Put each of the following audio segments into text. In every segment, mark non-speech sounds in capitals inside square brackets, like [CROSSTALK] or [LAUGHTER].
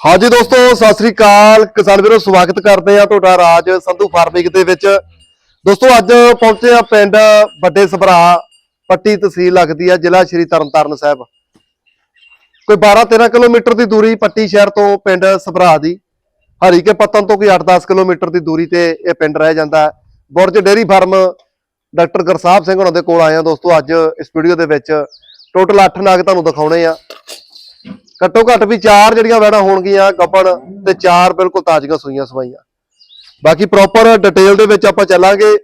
ਹਾਂਜੀ ਦੋਸਤੋ, ਸਤਿ ਸ੍ਰੀ ਅਕਾਲ। ਕਿਸਾਨ ਵੀਰੋ, ਸਵਾਗਤ ਕਰਦੇ ਆ ਤੁਹਾਡਾ ਰਾਜ ਸੰਧੂ ਫਾਰਮਿੰਗ ਦੇ ਵਿੱਚ। ਦੋਸਤੋ, ਅੱਜ ਪਹੁੰਚੇ ਆ ਪਿੰਡ ਵੱਡੇ ਸਭਰਾ, ਪੱਟੀ ਤਹਿਸੀਲ ਲੱਗਦੀ ਆ, ਜ਼ਿਲ੍ਹਾ ਸ਼੍ਰੀ ਤਰਨਤਾਰਨ ਸਾਹਿਬ। ਕੋਈ 12-13 ਕਿਲੋਮੀਟਰ ਦੀ ਦੂਰੀ ਪੱਟੀ ਸ਼ਹਿਰ ਤੋਂ ਪਿੰਡ ਸਭਰਾ ਦੀ। ਹਰੀਕੇ ਪੱਤਨ ਤੋਂ ਕੋਈ 8-10 ਕਿਲੋਮੀਟਰ ਦੀ ਦੂਰੀ ਤੇ ਇਹ ਪਿੰਡ ਰਹਿ ਜਾਂਦਾ ਹੈ। Burj dairy farm doctor Gursahib Singh ਉਹਨਾਂ ਦੇ ਕੋਲ ਆਏ ਆ ਦੋਸਤੋ, ਅੱਜ ਇਸ ਵੀਡੀਓ ਦੇ ਵਿੱਚ। ਟੋਟਲ 8 ਨਾਗ ਤੁਹਾਨੂੰ ਦਿਖਾਉਣੇ ਆ। ਘੱਟੋ ਘੱਟ ਵੀ ਚਾਰ ਜਿਹੜੀਆਂ ਵੈੜਾਂ ਹੋਣਗੀਆਂ ਗੱਬਣ ਤੇ ਚਾਰ ਬਿਲਕੁਲ ਤਾਜ਼ੀਆਂ ਸੂਈਆਂ ਸਵਾਈਆਂ। ਬਾਕੀ ਪ੍ਰੋਪਰ ਡਿਟੇਲ ਦੇ ਵਿੱਚ ਆਪਾਂ ਚੱਲਾਂਗੇ।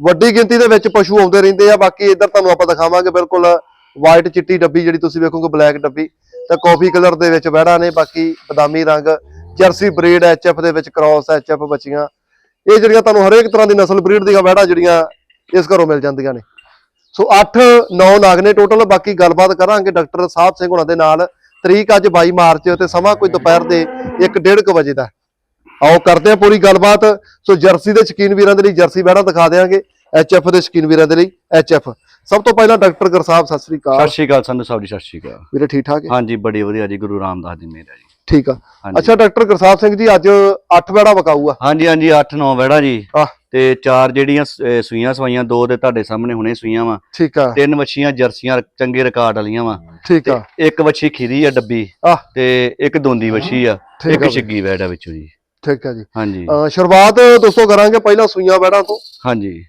ਵੱਡੀ ਗਿਣਤੀ ਦੇ ਵਿੱਚ ਪਸ਼ੂ ਆਉਂਦੇ ਰਹਿੰਦੇ ਆ। ਬਾਕੀ ਇੱਧਰ ਤੁਹਾਨੂੰ ਆਪਾਂ ਦਿਖਾਵਾਂਗੇ ਬਿਲਕੁਲ ਵਾਈਟ ਚਿੱਟੀ ਡੱਬੀ ਜਿਹੜੀ ਤੁਸੀਂ ਵੇਖੋਗੇ ਬਲੈਕ ਡੱਬੀ। ਤਾਂ ਕਾਫੀ ਕਲਰ ਦੇ ਵਿੱਚ ਵੈੜਾਂ ਨੇ। ਬਾਕੀ ਬਦਾਮੀ ਰੰਗ ਜਰਸੀ ਬਰੀਡ ਐਚਐਫ ਦੇ ਵਿੱਚ ਕ੍ਰਾਸ ਐਚਐਫ ਬੱਚੀਆਂ। ਇਹ ਜਿਹੜੀਆਂ ਤੁਹਾਨੂੰ ਹਰੇਕ ਤਰ੍ਹਾਂ ਦੀ ਨਸਲ ਬਰੀਡ ਦੀਆਂ ਵੈੜਾਂ ਜਿਹੜੀਆਂ ਇਸ ਘਰੋਂ ਮਿਲ ਜਾਂਦੀਆਂ ਨੇ। ਸੋ 8 9 ਨਾਗ ਨੇ ਟੋਟਲ ਬਾਕੀ ਗੱਲਬਾਤ ਕਰਾਂਗੇ ਡਾਕਟਰ ਸਾਹਿਬ ਸਿੰਘ ਉਹਨਾਂ ਦੇ ਨਾਲ। ਤਰੀਕ ਅੱਜ 22 ਮਾਰਚ ਤੇ ਸਮਾਂ ਕੋਈ ਦੁਪਹਿਰ ਦੇ 1:30 ਵਜੇ ਦਾ। ਆਓ ਕਰਦੇ ਆ ਪੂਰੀ ਗੱਲਬਾਤ। ਸੋ ਜਰਸੀ ਦੇ ਸ਼ਕੀਨ ਵੀਰਾਂ ਦੇ ਲਈ ਜਰਸੀ ਬੈੜਾ ਦਿਖਾ ਦੇਾਂਗੇ ਐਚਐਫ ਦੇ ਸ਼ਕੀਨ ਵੀਰਾਂ ਦੇ ਲਈ ਐਚਐਫ। ਸਭ ਤੋਂ ਪਹਿਲਾਂ ਡਾਕਟਰ ਗੁਰਸਾਹਿਬ ਸਤਿ ਸ੍ਰੀ ਅਕਾਲ। ਸਤਿ ਸ਼੍ਰੀ ਅਕਾਲ ਸੰਧੂ ਸਾਹਿਬ ਜੀ ਸਤਿ ਸ਼੍ਰੀ ਅਕਾਲ। ਵੀਰੇ ਠੀਕ ਠਾਕ ਹੈ? ਹਾਂਜੀ ਬੜੀ ਵਧੀਆ ਜੀ ਗੁਰੂ ਰਾਮਦਾਸ ਮਿਹਰ ਹੈ ਜੀ। ਠੀਕ ਆ। ਹਾਂਜੀ। ਅੱਛਾ ਡਾਕਟਰ ਗੁਰਸਾਹਿਬ ਸਿੰਘ ਜੀ ਅੱਜ 8 ਬੈੜਾ ਵਕਾਊ ਆ। ਹਾਂਜੀ ਹਾਂਜੀ 8-9 ਵੜਾ ਜੀ। ਆਹ। ਤੇ ਚਾਰ ਜਿਹੜੀਆਂ ਸ- ਅਹ ਸੂਈਆਂ ਸਵਾਈਆਂ ਦੋ ਦੇ ਤੁਹਾਡੇ ਸਾਹਮਣੇ ਹੁਣੇ ਸੂਈਆਂ ਵਾ। ਠੀਕ ਆ। ਤਿੰਨ ਵੱਛੀਆਂ ਜਰਸੀਆਂ ਚੰਗੇ ਰਿਕਾਰਡ ਵਾਲੀਆਂ ਵਾ। ਠੀਕ ਆ। ਇੱਕ ਵੱਛੀ ਖੀਰੀ ਆ ਡੱਬੀ। ਆਹ। ਤੇ ਇੱਕ ਦੋਂਦੀ ਵੱਛੀ ਆ। ਠੀਕ ਇੱਕ ਬਈ। ਛਿੱਗੀ ਵੈੜ ਆ ਵਿੱਚੋਂ ਜੀ। ਠੀਕ ਆ ਜੀ। ਹਾਂਜੀ। ਅਹ ਸ਼ੁਰੂਆਤ ਦੋਸਤੋ ਕਰਾਂਗੇ ਪਹਿਲਾਂ ਸੂਈਆਂ ਬੈੜਾਂ ਤੋਂ। ਹਾਂਜੀ।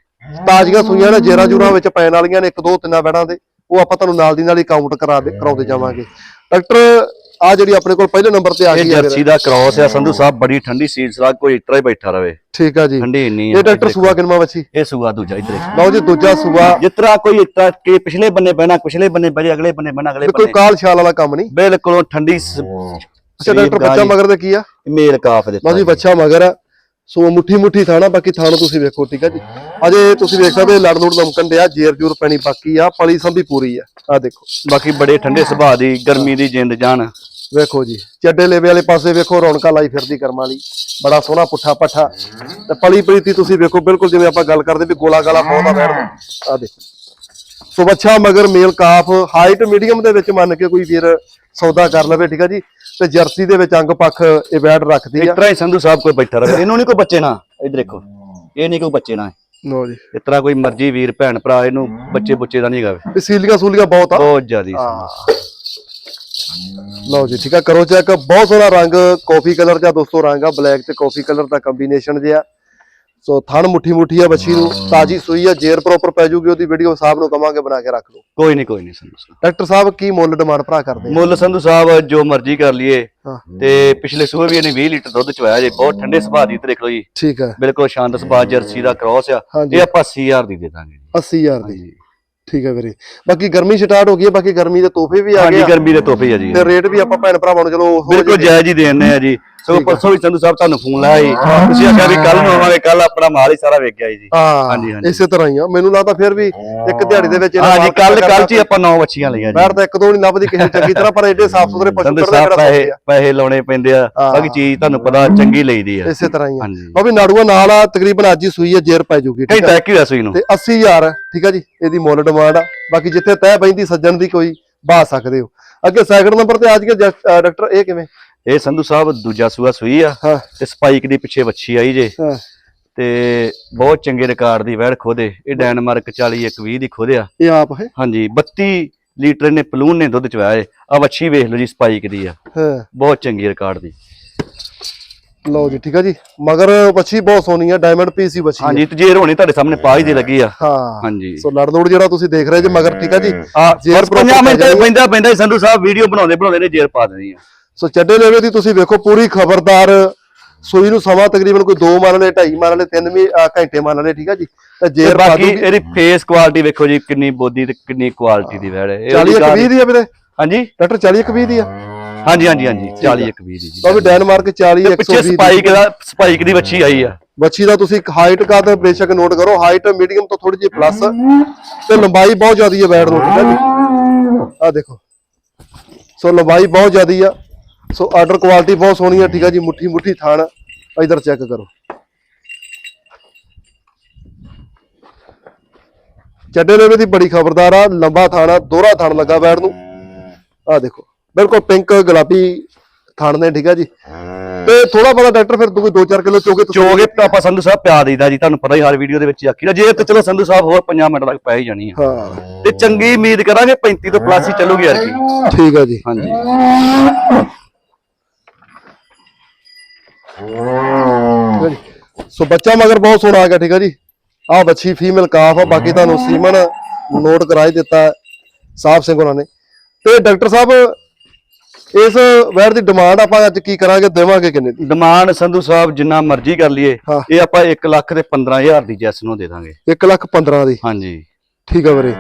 ਤਾਜ਼ੀਆਂ ਸੂਈਆਂ ਨੇ ਜੇਰਾ ਜੂਰਾ ਵਿੱਚ ਪੈਣ ਵਾਲੀਆਂ ਨੇ ਇੱਕ ਦੋ ਤਿੰਨਾਂ ਬੈੜਾਂ ਦੇ। ਉਹ ਆਪਾਂ ਤੁਹਾਨੂੰ ਨਾਲ ਦੀ ਨਾਲ ਹੀ ਕਾਊਂਟ ਕਰਾ ਦੇ ਕਰਾਉਂਦੇ ਜਾਵਾਂਗੇ। ਡਾਕਟਰ ਆ ਜਿਹੜੀ ਆਪਣੇ ਕੋਲ ਪਹਿਲੇ ਨੰਬਰ ਤੇ ਆ ਇਹ ਗਈ ਹੈ ਜਰਸੀ ਦਾ ਕ੍ਰਾਸ ਆ ਸੰਧੂ ਸਾਹਿਬ ਬੜੀ ਠੰਡੀ ਸੀਲ ਸਲਾਹ ਕੋਈ ਇਤਰਾ ਹੀ ਬੈਠਾ ਰਵੇ। ਠੀਕ ਆ ਜੀ। ਠੰਡੀ ਇੰਨੀ ਆ ਇਹ ਡਾਕਟਰ ਸੂਆ ਕਿਨਮਾ ਵੱਛੀ? ਇਹ ਸੂਆ ਦੂਜਾ ਇਧਰ। ਲਓ ਜੀ ਦੂਜਾ ਸੂਆ। ਜਿਤਰਾ ਕੋਈ ਇਤਰਾ ਕਿ ਪਿਛਲੇ ਬੰਨੇ ਬਹਿਣਾ ਪਿਛਲੇ ਬੰਨੇ ਬਹਿ ਅਗਲੇ ਬੰਨੇ ਬਹਿਣਾ ਅਗਲੇ ਵੀ ਕੋਈ ਬੰਨੇ। ਕਾਲ ਛਾਲ ਵਾਲਾ ਕੰਮ ਨਹੀਂ। ਬਿਲਕੁਲ ਠੰਡੀ ਸ- ਅੱਛਾ ਡਾਕਟਰ ਬੱਚਾ ਮਗਰ ਦੇ ਕੀ ਆ? ਮੇਲ ਕਾਫ ਦਿੱਤਾ ਲਓ ਜੀ ਬੱਚਾ ਮਗਰ ਆ। ਸੋ ਮੁੱਠੀ ਮੁੱਠੀ ਥਾਣਾ ਬਾਕੀ ਥਾਣ ਤੁਸੀਂ ਵੇਖੋ ਠੀਕ ਆ ਜੀ। ਅਜੇ ਤੁਸੀਂ ਵੇਖ ਸਕਦੇ ਲੜ ਲੁੜ ਲਮਕਣ ਡਿਆ ਜੇਰ ਜੂਰ ਪੈਣੀ ਬਾਕੀ ਆ ਪਲੀ ਸੰਭੀ ਪੂਰੀ ਆ। ਆ ਦੇਖੋ। ਬਾਕੀ ਬੜੇ ਠੰਡੇ ਸੁਭਾਅ ਦੀ ਗਰਮੀ ਦੀ ਜਿੰਦ ਜਾਨ। ਵੇਖੋ ਜੀ ਚੱਡੇ ਲੇਵੇ ਵਾਲੇ ਪਾਸੇ ਵੇਖੋ ਰੌਣਕਾਂ ਲਾਈ ਫਿਰਦੀ ਕਰਮਾਂ ਵਾਲੀ। ਬੜਾ ਸੋਹਣਾ ਪੁੱਠਾ ਪੱਠਾ। ਤੇ ਪਲੀ ਪ੍ਰੀਤੀ ਤੁਸੀਂ ਵੇਖੋ ਬਿਲਕੁਲ ਜਿਵੇਂ ਆਪਾਂ ਗੱਲ ਕਰਦੇ ਵੀ ਗੋਲਾ ਗਾਲਾ ਪਾਉਂਦਾ ਬੈਠ ਆ ਦੇਖੋ। ਸੋ ਬੱਚਾ ਮਗਰ ਮੇਲ ਕਾਫ ਹਾਈਟ ਮੀਡੀਅਮ ਦੇ ਵਿੱਚ ਮੰਨ ਕੇ ਕੋਈ ਵੀਰ ਸੌਦਾ ਕਰ ਲਵੇ ਠੀਕ ਆ ਜੀ? ਤੇ ਜਰਸੀ ਦੇ ਵਿੱਚ ਅੰਗ ਪੱਖ ਇਹ ਬੈਡ ਰੱਖਦੀ ਇਸ ਆ। ਤਰ੍ਹਾਂ ਹੀ ਸੰਧੂ ਸਾਹਿਬ ਕੋਈ ਬੈਠਾ ਰਹੇ। ਇਹਨੂੰ ਨਹੀਂ ਕੋਈ ਬੱਚੇ ਨਾ। ਇਧਰ ਦੇਖੋ। ਇਹ ਨਹੀਂ ਕੋਈ ਬੱਚੇ ਨਾ। ਲੋ ਜੀ। ਇਸ ਤਰ੍ਹਾਂ ਕੋਈ ਮਰਜ਼ੀ ਵੀਰ ਭੈਣ ਭਰਾ ਇਹਨੂੰ ਬੱਚੇ ਬੁੱਚੇ ਦਾ ਨਹੀਂ ਹੈਗਾ ਸੀਲੀਆਂ ਸੂਲੀਆਂ ਬਹੁਤ ਆ। ਬਹੁਤ ਜ਼ਿਆਦੀ ਲਓ ਜੀ ਠੀਕ ਆ ਕਰੋ ਚੈੱਕ ਬਹੁਤ ਸੋਹਣਾ ਰੰਗ ਕਾਫੀ ਕਲਰ ਦਾ ਦੋਸਤੋ ਰੰਗ ਆ ਬਲੈਕ ਤੇ ਕਾਫੀ ਕਲਰ ਦਾ ਕੰਬੀਨੇਸ਼ਨ ਜਿਆ ਸੋ ਥਣ ਮੁੱਠੀ ਮੁੱਠੀ ਆ ਬੱਚੀ ਨੂੰ ਤਾਜੀ ਸੂਈ ਆ ਜੇਰ ਪ੍ਰੋਪਰ ਪੈ ਜੂਗੀ ਉਹਦੀ ਵੀਡੀਓ ਸਾਹਿਬ ਨੂੰ ਕਵਾਂਗੇ ਬਣਾ ਕੇ ਰੱਖ ਲਓ। ਕੋਈ ਨਹੀਂ ਕੋਈ ਨਹੀਂ ਸੰਧੂ ਸਾਹਿਬ। ਡਾਕਟਰ ਸਾਹਿਬ ਕੀ ਮੁੱਲ ਡਿਮਾਂਡ ਭਰਾ ਕਰਦੇ ਮੁੱਲ ਸੰਧੂ ਸਾਹਿਬ ਜੋ ਮਰਜ਼ੀ ਕਰ ਲਈਏ। ਹਾਂ। ਤੇ ਪਿਛਲੇ ਸੂਏ ਵੀ ਇਹਨੇ 20 ਲੀਟਰ ਦੁੱਧ ਚਵਾਇਆ ਜੇ ਬਹੁਤ ਠੰਡੇ ਸੁਭਾਅ ਦੀ ਦੇਖ ਲਓ ਜੀ। ਠੀਕ ਆ। ਬਿਲਕੁਲ ਸ਼ਾਂਤ ਸੁਭਾਅ ਜਰਸੀ ਦਾ ਕ੍ਰਾਸ ਆ। ਇਹ ਆਪਾਂ 80000 ਦੀ ਦੇ ਦਾਂਗੇ ਜੀ। 80000 ਦੀ। ਠੀਕ ਹੈ ਵੀਰੇ। ਬਾਕੀ ਗਰਮੀ ਸਟਾਰਟ ਹੋ ਗਈ ਹੈ ਬਾਕੀ ਗਰਮੀ ਦੇ ਤੋਹਫੇ ਵੀ ਆ ਹਾਂਜੀ ਗਏ ਆ। ਗਰਮੀ ਦੇ ਤੋਹਫੇ ਆ ਜੀ। ਤੇ ਰੇਟ ਵੀ ਆਪਾਂ ਭੈਣ ਭਰਾਵਾਂ ਨੂੰ ਚਲੋ ਹੋ ਬਿਲਕੁਲ ਜਾਇਜ਼ ਹੀ ਦੇਣੇ ਆ ਜੀ। ਸੋ ਪਰਸੋਂ ਵੀ ਸੰਧੂ ਸਾਹਿਬ ਤੁਹਾਨੂੰ ਫੋਨ ਲਾਇਆ ਸੀ। ਤੁਸੀਂ ਆਖਿਆ ਵੀ ਕੱਲ ਨੂੰ ਆਵਾਂਗੇ ਕੱਲ ਆਪਣਾ ਮਾਲ ਹੀ ਸਾਰਾ ਵੇਚ ਗਿਆ ਜੀ। ਹਾਂ ਹਾਂਜੀ, ਹਾਂਜੀ। ਇਸੇ ਤਰ੍ਹਾਂ ਹੀ ਆ। ਮੈਨੂੰ ਲੱਗਦਾ ਫਿਰ ਵੀ ਇੱਕ ਦਿਹਾੜੀ ਦੇ ਵਿੱਚ ਹਾਂ ਜੀ ਕੱਲ ਕੱਲ ਚ ਹੀ ਆਪਾਂ 9 ਬੱਚੀਆਂ ਲਈਆਂ ਜੀ। ਬੈਠ ਤਾਂ ਇੱਕ ਦੋ ਨਹੀਂ ਲੱਭਦੀ ਕਿਸੇ ਚੰਗੀ ਤਰ੍ਹਾਂ ਪਰ ਐਡੇ ਸਾਫ਼ ਸੁਥਰੇ ਪਸ਼ੂ ਕਰਦੇ ਪੈਸੇ ਆ ਪੈਸੇ ਲਾਉਣੇ ਪੈਂਦੇ ਆ। ਬਾਕੀ ਚੀਜ਼ ਤੁਹਾਨੂੰ ਪਤਾ ਚੰਗੀ ਲਈਦੀ ਆ। ਇਸੇ ਤਰ੍ਹਾਂ ਹੀ ਆ। ਹਾਂਜੀ। ਉਹ ਵੀ ਨਾੜੂਆ ਨਾਲ ਆ ਤਕਰੀਬਨ ਅੱਜ ਹੀ ਸੂਈ ਹੈ ਜੇਰ ਪੈ ਜੂਗੀ ਠੀਕ ਹੈ ਹੋਇਆ ਸੂਈ ਨੂੰ। ਤੇ 80000 ਠੀਕ ਆ ਜੀ ਇਹਦੀ ਮੁੱਲ ਡਿਮਾਂਡ ਆ। ਬਾਕੀ ਜਿੱਥੇ ਤੈ ਬੈਂਦੀ ਸੱਜਣ ਦੀ ਕੋਈ ਬਾ ਸਕਦੇ ਹੋ। ਅੱਗੇ ਸੈਕਿੰਡ ਨੰਬਰ ਤੇ ਅੱਜ ਕੇ ਡਾਕਟਰ ਇਹ ਕਿਵੇਂ? ਇਹ ਸੰਧੂ ਸਾਹਿਬ ਦੂਜਾ ਸੂਆ ਸੂਈ ਆ ਹਾਂ। ਤੇ ਸਪਾਈਕ ਦੀ ਪਿੱਛੇ ਵੱਛੀ ਆਈ ਜੇ। ਹਾਂ। ਤੇ ਬਹੁਤ ਚੰਗੇ ਰਿਕਾਰਡ ਦੀ ਵੈੜ ਖੋਦੇ। ਇਹ ਡੈਨਮਾਰਕ 40 120 ਦੀ ਖੋਦਿਆ ਇਹ ਆਪ ਹੈ? ਹਾਂਜੀ 32 ਲੀਟਰ ਨੇ ਪਲੂਨ ਨੇ ਦੁੱਧ ਚਵਾਇਆ ਆ ਵੱਛੀ ਵੇਖ ਲਓ ਜੀ ਸਪਾਈਕ ਦੀ ਆ। ਹਾਂ। ਬਹੁਤ ਚੰਗੀ ਰਿਕਾਰਡ ਦੀ। ਲਓ ਜੀ ਠੀਕ ਆ ਜੀ। ਮਗਰ ਬੱਚੀ ਬਹੁਤ ਸੋਹਣੀ ਆ ਡਾਇਮੰਡ ਪੀਸ ਹੀ ਬੱਚੀ ਆ। ਹਾਂਜੀ ਤੇ ਜੇ ਹੋਣੀ ਤੁਹਾਡੇ ਸਾਹਮਣੇ ਪਾ ਹੀ। ਦੇ ਲੱਗੀ ਆ। ਹਾਂ ਹਾਂਜੀ। ਸੋ ਲੜ ਲੋੜ ਜਿਹੜਾ ਤੁਸੀਂ ਦੇਖ ਰਹੇ ਜੇ ਮਗਰ ਠੀਕ ਆ ਜੀ। ਆ ਜੇਰ ਬਸ proper ਪੰਜਾਹ ਮਿੰਟ। ਪੈਂਦਾ ਪੈਂਦਾ ਹੀ ਸੰਧੂ ਸਾਹਿਬ ਵੀਡੀਓ ਬਣਾਉਂਦੇ ਬਣਾਉਂਦੇ ਨੇ ਜੇਰ ਪਾ ਦੇਣੀ ਆ। ਸੋ ਚੱਡੇ ਲੈਵੇ ਦੀ ਤੁਸੀਂ ਵੇਖੋ ਪੂਰੀ ਖਬਰਦਾਰ ਸੂਈ ਨੂੰ ਸਮਾਂ ਤਕਰੀਬਨ ਕੋਈ 2 ਮੰਨ ਲਏ 2.5 ਮੰਨ ਲਏ 3 ਵੀ ਅਹ ਘੰਟੇ ਮੰਨ ਲਏ ਠੀਕ ਆ ਜੀ? ਤੇ ਪਾ ਬਾਕੀ ਇਹਦੀ ਫੇਸ ਕੁਆਲਿਟੀ ਵੇਖੋ ਜੀ ਕਿੰਨੀ ਬੋਦੀ ਤੇ ਕਿੰਨੀ ਕੁਆਲਿਟੀ ਦੀ ਵੈੜ ਹੈ। ਇਹ 40 ਉਹਦੀ ਇੱਕ ਗੱਲ- 20 ਦੀ ਆ ਵੀਰੇ? ਹਾਂਜੀ? ਡਾਕਟਰ 40 ਇੱਕ 20 ਦੀ ਆ। ਹਾਂਜੀ ਹਾਂਜੀ ਹਾਂਜੀ 40 ਇੱਕ 20 ਦੀ ਜੀ ਤਾਂ ਵੀ ਡੈਨਮਾਰਕ 40 ਤੇ ਪਿੱਛੇ 120 ਸਪਾਈਕ ਦਾ ਸਪਾਈਕ ਦੀ ਵੱਛੀ ਆਈ ਆ। ਬੱਚੀ ਦਾ ਤੁਸੀਂ ਹਾਈਟ ਕਾ ਤੇ ਬੇਸ਼ੱਕ ਨੋਟ ਕਰੋ ਹਾਈਟ ਮੀਡੀਅਮ ਤੋਂ ਥੋੜੀ ਜਿਹੀ ਪਲੱਸ ਤੇ ਲੰਬਾਈ ਬਹੁਤ ਜ਼ਿਆਦੀ ਹੈ ਬੈਡ ਨੂੰ ਠੀਕ ਹੈ ਜੀ। ਆ ਦੇਖੋ। ਸੋ ਲੰਬਾਈ ਬਹੁਤ ਜ਼ਿਆਦੀ ਆ। ਸੋ ਆਰਡਰ ਕੁਆਲਿਟੀ ਬਹੁਤ ਸੋਹਣੀ ਆ ਠੀਕ ਆ ਜੀ ਮੁੱਠੀ ਮੁੱਠੀ ਥਾਣ ਇਧਰ ਚੈੱਕ ਕਰੋ। ਚੱਡੇ ਲੈਵੇ ਦੀ ਬੜੀ ਖਬਰਦਾਰ ਆ ਲੰਬਾ ਥਾਣਾ ਦੋਹਰਾ ਥਾਣ ਲੱਗਾ ਬੈਡ ਨੂੰ। ਆ ਦੇਖੋ ਬਿਲਕੁਲ ਪਿੰਕ ਗੁਲਾਬੀ ਥਣ ਨੇ ਠੀਕ ਆ ਜੀ। ਤੇ ਥੋੜਾ ਬਹੁਤਾ ਡਾਕਟਰ ਫਿਰ ਕੋਈ 2-4 ਕਿਲੋ ਚੋਗੇ ਚੋਗੇ ਆਪਾਂ ਸੰਧੂ ਸਾਹਿਬ ਪਿਆ ਦੇਈਦਾ ਜੀ ਤੁਹਾਨੂੰ ਪਤਾ ਹੀ ਹਰ ਵੀਡੀਓ ਦੇ ਵਿੱਚ ਹੀ ਆਖੀਦਾ ਜੇ ਤੇ ਚਲੋ ਸੰਧੂ ਸਾਹਿਬ ਹੋਰ 5 ਮਿੰਟ ਤੱਕ ਪੈ ਹੀ ਜਾਣੀ ਆ। ਹਾਂ। ਤੇ ਚੰਗੀ ਉਮੀਦ ਕਰਾਂਗੇ 35 ਤੋਂ ਪਲੱਸ ਹੀ ਚੱਲੂਗੀ ਯਾਰ ਠੀਕ ਆ ਜੀ। ਹਾਂਜੀ। ਠੀਕ ਆ ਜੀ। ਸੋ ਬੱਚਾ ਮਗਰ ਬਹੁਤ ਸੋਹਣਾ ਆ ਗਿਆ ਠੀਕ ਆ ਜੀ। ਆਹ ਬੱਚੀ ਫੀਮੇਲ ਕਾਫ ਆ ਬਾਕੀ ਤੁਹਾਨੂੰ ਸੀਮਨ ਨੋਟ ਕਰਾ ਹੀ ਦਿੱਤਾ ਹੈ, ਸਾਹਿਬ ਸਿੰਘ ਉਹਨਾਂ ਨੇ। ਤੇ ਡਾਕਟਰ ਸਾਹਿਬ ਇਸ ਵੈਰ ਦੀ ਡਿਮਾਂਡ ਆਪਾਂ ਅੱਜ ਕੀ ਕਰਾਂਗੇ ਦੇਵਾਂਗੇ ਕਿੰਨੇ ਦੀ? ਡਿਮਾਂਡ ਸੰਧੂ ਸਾਹਿਬ ਜਿੰਨਾ ਮਰਜ਼ੀ ਕਰ ਲਈਏ ਹਾਂ। ਇਹ ਆਪਾਂ 1 ਲੱਖ ਤੇ 15000 ਦੀ ਜੈਸ ਨੂੰ ਦੇ ਦਾਂਗੇ। 1 ਲੱਖ 15 ਦੀ। ਹਾਂਜੀ। ਠੀਕ ਆ ਵੀਰੇ।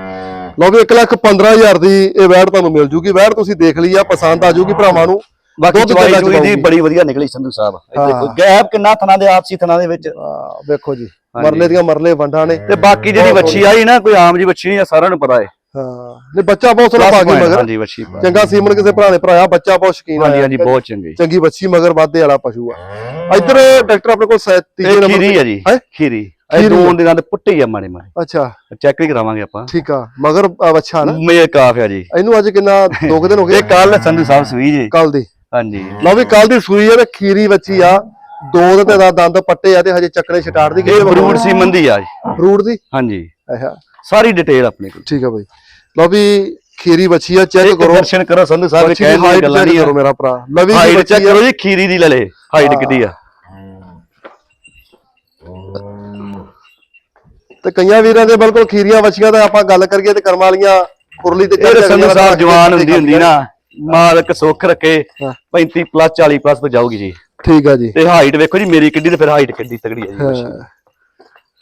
ਲਓ ਵੀ 1 ਲੱਖ 15000 ਦੀ ਇਹ ਵੈੜ ਤੁਹਾਨੂੰ ਮਿਲ ਜੂਗੀ। ਵੈੜ ਤੁਸੀਂ ਦੇਖ ਲਈ ਆ ਪਸੰਦ ਆ ਜੂਗੀ ਭਰਾਵਾਂ ਨੂੰ। ਬਾਕੀ ਦੁੱਧ ਚਵਾਈ ਚੂਈ ਦੀ? ਬੜੀ ਵਧੀਆ ਨਿਕਲੀ ਸੰਧੂ ਸਾਹਿਬ। ਇਹ ਹਾਂ। ਦੇਖੋ ਗੈਪ ਕਿੰਨਾ ਥਣਾ ਦੇ ਆਪਸੀ ਥਣਾ ਦੇ ਵਿੱਚ? ਵੇਖੋ ਜੀ। ਮਰਲੇ ਦੀਆਂ ਮਰਲੇ ਵੰਡਾਂ ਨੇ। ਤੇ ਬਾਕੀ ਜਿਹੜੀ ਵੱਛੀ ਆਈ ਨਾ ਕੋਈ ਆਮ ਜੀ ਵੱਛੀ ਨਹੀਂ ਆ ਸਾਰਿਆਂ ਨੂੰ ਪਤਾ ਹੈ ਹਾਂ ਨਹੀਂ ਬੱਚਾ ਬਹੁਤ ਸੋਹਣਾ ਪਾ ਗਈ ਮਗਰ। ਹਾਂਜੀ ਵੱਛੀ ਚੰਗਾ ਸੀਮਨ ਕਿਸੇ ਭਰਾ ਨੇ ਭਰਾਇਆ ਬੱਚਾ ਬਹੁਤ ਸ਼ਕੀਨ ਹਾਂਜੀ ਹਾਂਜੀ ਬਹੁਤ ਚੰਗੀ। ਚੰਗੀ ਬੱਚੀ ਮਗਰ ਵਾਧੇ ਵਾਲਾ ਪਸ਼ੂ ਆ। ਇੱਧਰ ਡਾਕਟਰ ਆਪਣੇ ਕੋਲ ਤੀਜੇ ਨੰਬਰ ਖੀਰੀ ਆ ਜੀ ਹੈਂ? ਖੀਰੀ। ਇਹ ਦੋਨ ਦੇ ਨਾਲ ਪੁੱਟੇ ਹੀ ਆ ਮਾੜੇ ਮਾੜੇ। ਅੱਛਾ। ਚੈੱਕ ਵੀ ਕਰਾਵਾਂਗੇ ਆਪਾਂ। ਠੀਕ ਆ ਮਗਰ ਅ, ਬੱਚਾ ਨਾ। ਮੇਰ ਕਾਫ ਆ ਜੀ। ਇਹਨੂੰ ਅੱਜ ਕਿੰਨਾ ਦੋ ਕੁ ਦਿਨ ਹੋ ਗਏ। ਇਹ ਕੱਲ ਸੰਧੂ ਸਾਹਿਬ ਸੂਈ ਜੀ ਕੱਲ ਦੀ। ਹਾਂਜੀ। ਲਓ ਵੀ ਕੱਲ ਦੀ ਸੂਈ ਆ ਤੇ ਖੀਰੀ ਬੱਚੀ ਆ। ਦੋ ਦੇ ਦਾ ਦੰਦ ਪੱਟੇ ਆ ਤੇ ਹਜੇ ਚੱਕਣੇ ਛਟਾੜ ਦੀ ਇਹ ਬਰੂਡ ਸੀਮਨ ਦੀ ਆ ਜੀ। ਫਰੂਟ ਦੀ? ਹਾਂਜੀ। ਅੱਛਾ। ਸਾਰੀ ਡਿਟੇਲ ਆਪਣੇ ਕੋਲ। ਠੀਕ ਆ ਬਾਈ। ਲਓ ਵੀ ਖੀਰੀ ਬੱਚੀ ਆ ਚੈੱਕ ਕਰੋ। ਦਰਸ਼ਨ ਕਰੋ ਸੰਧੂ ਸਾਹਿਬ ਦੀ ਕਹਿਣ ਹਾਈਟ ਗੱਲਾਂ ਨਹੀਂ ਕਰੋ ਮੇਰਾ ਭਰਾ। ਲਵੀ ਦੀ ਹਾਈਟ ਚੈੱਕ ਕਰੋ ਜੀ ਖੀਰੀ ਦੀ ਲੈ ਲੈ ਹਾਈਟ। ਕਿੱਡੀ ਆ। ਤੇ ਕਈਆਂ ਵੀਰਾਂ ਦੇ ਬਿਲਕੁਲ ਖੀਰੀਆਂ ਬੱਚੀਆਂ ਦਾ ਆਪਾਂ ਗੱਲ ਕਰੀਏ ਤੇ ਕਰਮ ਵਾਲੀਆਂ ਕੁਰਲੀ ਤੇ ਇਹ ਸੰਧੂ ਸਾਹਿਬ ਨੇ, ਜਵਾਨ ਹੁੰਦੀ ਹੁੰਦੀ ਨਾ। ਮਾਲਕ ਸੁੱਖ ਰੱਖੇ ਹਾਂ। 35 ਪਲੱਸ 40 ਪਲੱਸ ਤੋਂ ਜਾਊਗੀ ਜੀ ਠੀਕ ਆ ਜੀ ਤੇ ਹਾਈਟ ਵੇਖੋ ਜੀ ਮੇਰੀ ਕਿੱਡੀ ਤੇ ਫਿਰ ਹਾਈਟ ਕਿੱਡੀ ਤਗੜੀ ਆ ਜੀ। ਮੱਛੀ ਦੀ।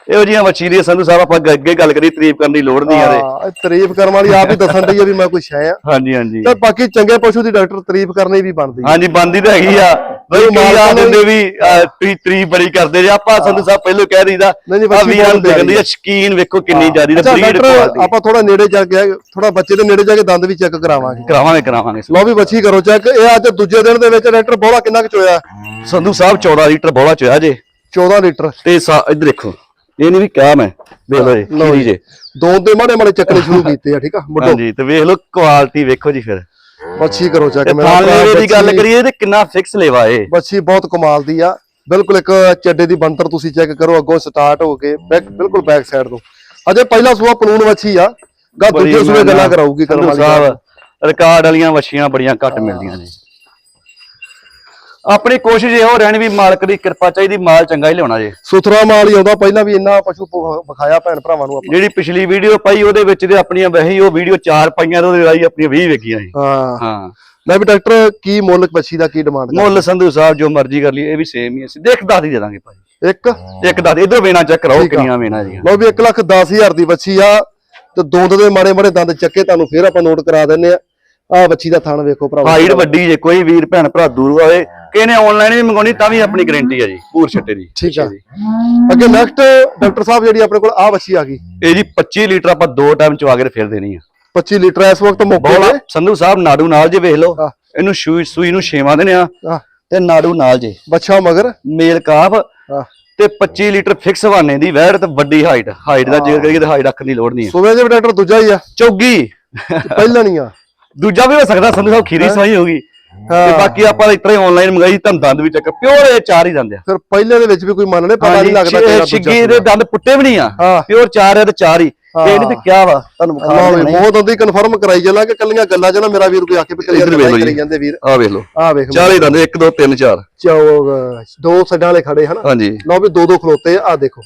ਇਹੋ ਜਿਹੀਆਂ ਮੱਛੀ ਦੀ ਸੰਧੂ ਸਾਹਿਬ ਆਪਾਂ ਅੱਗੇ- ਅੱਗੇ ਗੱਲ ਕਰੀ ਤਾਰੀਫ ਕਰਨ ਦੀ ਲੋੜ ਨਹੀਂ ਆਰੇ ਹਾਂ, ਇਹ ਤਾਰੀਫ ਕਰਨ ਵਾਲੀ ਆਪ ਹੀ ਦੱਸਣ ਡਈ ਆ ਵੀ ਮੈਂ ਕੋਈ ਸ਼ੈ ਆ ਹਾਂਜੀ ਹਾਂਜੀ ਤੇ ਬਾਕੀ ਚੰਗੇ ਪਸ਼ੂ ਦੀ ਡਾਕਟਰ ਤਾਰੀਫ ਕਰਨੀ ਵੀ ਬਣਦੀ ਆ। ਹਾਂਜੀ ਬੰਦੀ ਤਾਂ ਹੈਗੀ ਆ ਬਈ ਮਾਲਕਾਂ ਦਿੰਦੇ ਵੀ ਤੁਸੀਂ ਤਾਰੀਫ ਬੜੀ ਕਰਦੇ ਜੇ ਆਪਾਂ ਸੰਧੂ ਸਾਹਿਬ ਪਹਿਲਾਂ ਕਹਿ ਦਈਦਾ ਆ ਵੀਰਾਂ ਨੂੰ ਦੇਖਦੀ ਆ ਸ਼ਕੀਨ ਵੇਖੋ ਕਿੰਨੀ ਜ਼ਿਆਦੀ ਅੱਛਾ ਬਰੀਡ ਆਪਾਂ ਥੋੜਾ ਨੇੜੇ ਜਾ ਕੇ ਥੋੜਾ ਬੱਚੇ ਦੇ ਨੇੜੇ ਜਾ ਕੇ ਦੰਦ ਵੀ ਚੈੱਕ ਕਰਾਵਾਂਗੇ। ਕਰਾਵਾਂਗੇ ਕਰਾਵਾਂਗੇ। ਲਓ ਵੀ ਬੱਚੀ ਕਰੋ ਚੈੱਕ ਇਹ ਅੱਜ ਦੂਜੇ ਦਿਨ ਦੇ ਵਿੱਚ ਡਾਕਟਰ ਬੋਲਾ ਕਿੰਨਾ ਕੁ ਚੋਇਆ? ਸੰਧੂ ਸਾਹਿਬ 14 ਲੀਟਰ ਬੋਲਾ ਚੋਇਆ ਜੇ। 14 ਲੀਟਰ। ਤੇ ਇੱਧਰ ਦੇਖੋ ਇਹ ਨਹੀਂ ਵੀ ਕਿਹਾ ਮੈਂ ਵੇਖ ਲਓ ਜੀ ਲਓ ਖੀਰੀ ਜੇ। ਦੋ ਦੇ ਮਾੜੇ ਮਾੜੇ ਚੱਕਣੇ ਸ਼ੁਰੂ [LAUGHS] ਕੀਤੇ ਆ ਠੀਕ ਆ ਹਾਂਜੀ ਤੇ ਵੇਖ ਲਓ ਕੁਆਲਿਟੀ ਵੇਖੋ ਜੀ ਫਿਰ। ਬੱਚੀ ਕਰੋ ਚੈੱਕ ਤੇ ਮੇਰਾ ਥਾਂ ਲੇਵੇ ਦੀ ਗੱਲ ਕਰੀਏ ਤੇ ਕਿੰਨਾ ਫਿਕਸ ਲੇਵਾ ਏ ਬੱਚੀ ਬਹੁਤ ਕਮਾਲ ਦੀ ਆ। ਬਿਲਕੁਲ ਇੱਕ ਚੱਡੇ ਦੀ ਬੰਤਰ ਤੁਸੀਂ ਚੈੱਕ ਕਰੋ ਅੱਗੋਂ ਸਟਾਰਟ ਹੋ ਕੇ ਬੈਕ ਬਿਲਕੁਲ ਬੈਕ ਸਾਈਡ ਤੋਂ। ਅਜੇ ਪਹਿਲਾ ਸੂਆ ਪਨੂਨ ਬੱਚੀ ਆ ਗਾ ਦੂਜੇ ਸੂਏ ਗੱਲਾਂ। ਕਰਾਊਗੀ ਕਰਮ ਵਾਲੀ ਸਾਹਿਬ ਰਿਕਾਰਡ ਵਾਲੀਆਂ ਵਛੀਆਂ ਬੜੀਆਂ ਘੱਟ ਮਿਲਦੀਆਂ ਨੇ। ਆਪਣੀ ਕੋਸ਼ਿਸ਼ ਇਹੋ ਰਹਿਣੀ ਵੀ ਮਾਲਕ ਦੀ ਕਿਰਪਾ ਚਾਹੀਦੀ ਮਾਲ ਚੰਗਾ ਹੀ ਲਿਆਉਣਾ ਜੇ। ਸੁਥਰਾ ਮਾਲ ਹੀ ਆਉਂਦਾ ਪਹਿਲਾਂ ਵੀ ਇੰਨਾ ਪਸ਼ੂ ਵਿਖਾਇਆ ਭੈਣ ਭਰਾਵਾਂ ਨੂੰ ਆਪਾਂ। ਜਿਹੜੀ ਪਿਛਲੀ ਵੀਡੀਓ ਪਾਈ ਉਹਦੇ ਵਿੱਚ ਤੇ ਆਪਣੀਆਂ ਵਹੀ ਉਹ ਵੀਡੀਓ ਚਾਰ ਪਾਈਆਂ ਤੇ ਉਹਦੇ ਰਾਈ ਆਪਣੀਆਂ 20 ਵੇਖੀਆਂ ਸੀ। ਹਾਂ। ਹਾਂ। ਲੈ ਵੀ ਡਾਕਟਰ ਕੀ ਮੁੱਲ ਬੱਚੀ ਦਾ ਕੀ ਡਿਮਾਂਡ ਮੁੱਲ ਸੰਧੂ ਸਾਹਿਬ ਜੋ ਮਰਜ਼ੀ ਕਰ ਲਈ ਇਹ ਵੀ ਸੇਮ ਹੀ ਅਸੀਂ ਦੇਖ ਦੱਸ ਹੀ ਦੇ ਦਾਂਗੇ ਭਾਜੀ ਇੱਕ? ਇੱਕ ਦੱਸ ਇਧਰ ਵੇਣਾ ਚੈੱਕ ਕਰਾਓ। ਕਿੰਨੀਆਂ ਵੇਣਾ ਜੀਆਂ ਲਓ ਵੀ 1 ਲੱਖ 10000 ਦੀ ਬੱਚੀ ਆ ਤੇ ਦੋਂਦ ਦੇ ਮਾੜੇ ਮਾੜੇ ਦੰਦ ਚੱਕੇ ਤੁਹਾਨੂੰ ਫੇਰ ਆਪਾਂ ਨੋਟ ਕਰਾ ਦਿੰਨੇ ਆ। ਆ ਬੱਚੀ ਦਾ ਥਣ ਵੇਖੋ ਭਰਾਵਾ। ਹਾਈਟ ਵੱਡੀ ਜੇ ਕੋਈ ਵੀਰ ਭੈਣ ਭਰਾ ਦੂਰ ਆਵੇ ਕਿਸੇ ਨੇ ਆਨਲਾਈਨ ਵੀ ਮੰਗਾਉਣੀ ਤਾਂ ਵੀ ਆਪਣੀ ਗਾਰੰਟੀ ਆ ਜੀ ਪੂਰ ਛੱਟੇ ਦੀ। ਠੀਕ ਆ। ਅੱਗੇ ਨੈਕਸਟ ਡਾਕਟਰ ਸਾਹਿਬ ਜਿਹੜੀ ਆਪਣੇ ਕੋਲ ਆ ਬੱਚੀ ਆ ਗਈ। ਇਹ ਜੀ 25 ਲੀਟਰ ਆਪਾਂ ਦੋ ਟਾਈਮ ਚਵਾ ਕੇ ਫਿਰ ਦੇਣੀ ਆ। 25 ਲੀਟਰ ਇਸ ਵਕਤ ਮੌਕੇ ਤੇ। ਸੰਧੂ ਸਾਹਿਬ ਨਾੜੂ ਨਾਲ ਜੇ ਵੇਖ ਲਓ ਹਾਂ। ਇਹਨੂੰ ਸੂਈ ਸੂਈ ਨੂੰ ਛੇਵਾਂ ਦਿਨ ਆ ਤੇ ਨਾੜੂ ਨਾਲ ਜੇ। ਬੱਚਾ ਮਗਰ। ਮੇਲ ਕਾਫ ਤੇ 25 ਲੀਟਰ ਫਿਕਸ ਹਵਾਨੇ ਦੀ ਵੈੜ ਤੇ ਵੱਡੀ ਹਾਈਟ ਹਾਈਟ ਦਾ ਜ਼ਿਕਰ ਕਰੀਏ ਤੇ ਹਾਈਟ ਰੱਖਣ ਦੀ ਲੋੜ ਨਹੀਂ ਆ। ਸੁਬੇ ਦੇ ਡਾਕਟਰ ਦੂਜਾ ਹੀ ਆ। ਚੌਗੀ। ਪਹਿਲਾਂ ਨਹੀਂ ਆ। ਦੂਜਾ ਵੀ ਹੋ ਸਕਦਾ ਸੰਧੂ ਸਾਹਿਬ ਖੀਰੀ ਸਹੀ ਹੋਗੀ ਤੇ ਬਾਕੀ ਆਪਾਂ ਇਤਰੇ ਆਨਲਾਈਨ ਮੰਗਾਈ ਤਾਂ ਦੰਦ ਵੀ ਚੱਕ ਪਿਓਰ ਇਹ ਚਾਰ ਹੀ ਦੰਦ ਆ। ਫਿਰ ਪਹਿਲੇ ਦੇ ਵਿੱਚ ਵੀ ਕੋਈ ਮੰਨ ਲੈ ਪਤਾ ਨਹੀਂ ਲੱਗਦਾ ਕਿਹੜਾ ਛਿੱਗੀ ਦੇ ਦੰਦ ਪੁੱਟੇ ਵੀ ਨਹੀਂ ਆ। ਪਿਓਰ ਚਾਰ ਆ ਤੇ ਚਾਰ ਹੀ। ਇਹ ਨਹੀਂ ਤੇ ਕਿਆ ਵਾ ਤੁਹਾਨੂੰ ਲਓ ਵਿਖਾ ਦੇਣਾ ਬਹੁਤ ਉਹਦੀ ਕਨਫਰਮ ਕਰਾਈ ਚੱਲਾਂ ਕਿ ਕੱਲੀਆਂ ਗੱਲਾਂ ਚ ਨਾ ਮੇਰਾ ਵੀਰ ਕੋਈ ਆ ਕੇ ਪਿਛਲੇ ਇੱਧਰ ਵੇਖ ਲਓ ਜੀ। ਕਰੀ ਜਾਂਦੇ ਵੀਰ। ਆ ਵੇਖ ਲਓ। ਆ ਵੇਖ ਚਾਰ ਹੀ ਦੰਦ 1 2 3 4 ਚੌਗ ਦੋ ਸੱਡਾਂ ਵਾਲੇ ਖੜੇ ਹਨ। ਹਾਂਜੀ। ਲਓ ਵੀ ਦੋ ਦੋ ਖਲੋਤੇ ਆ ਦੇਖੋ।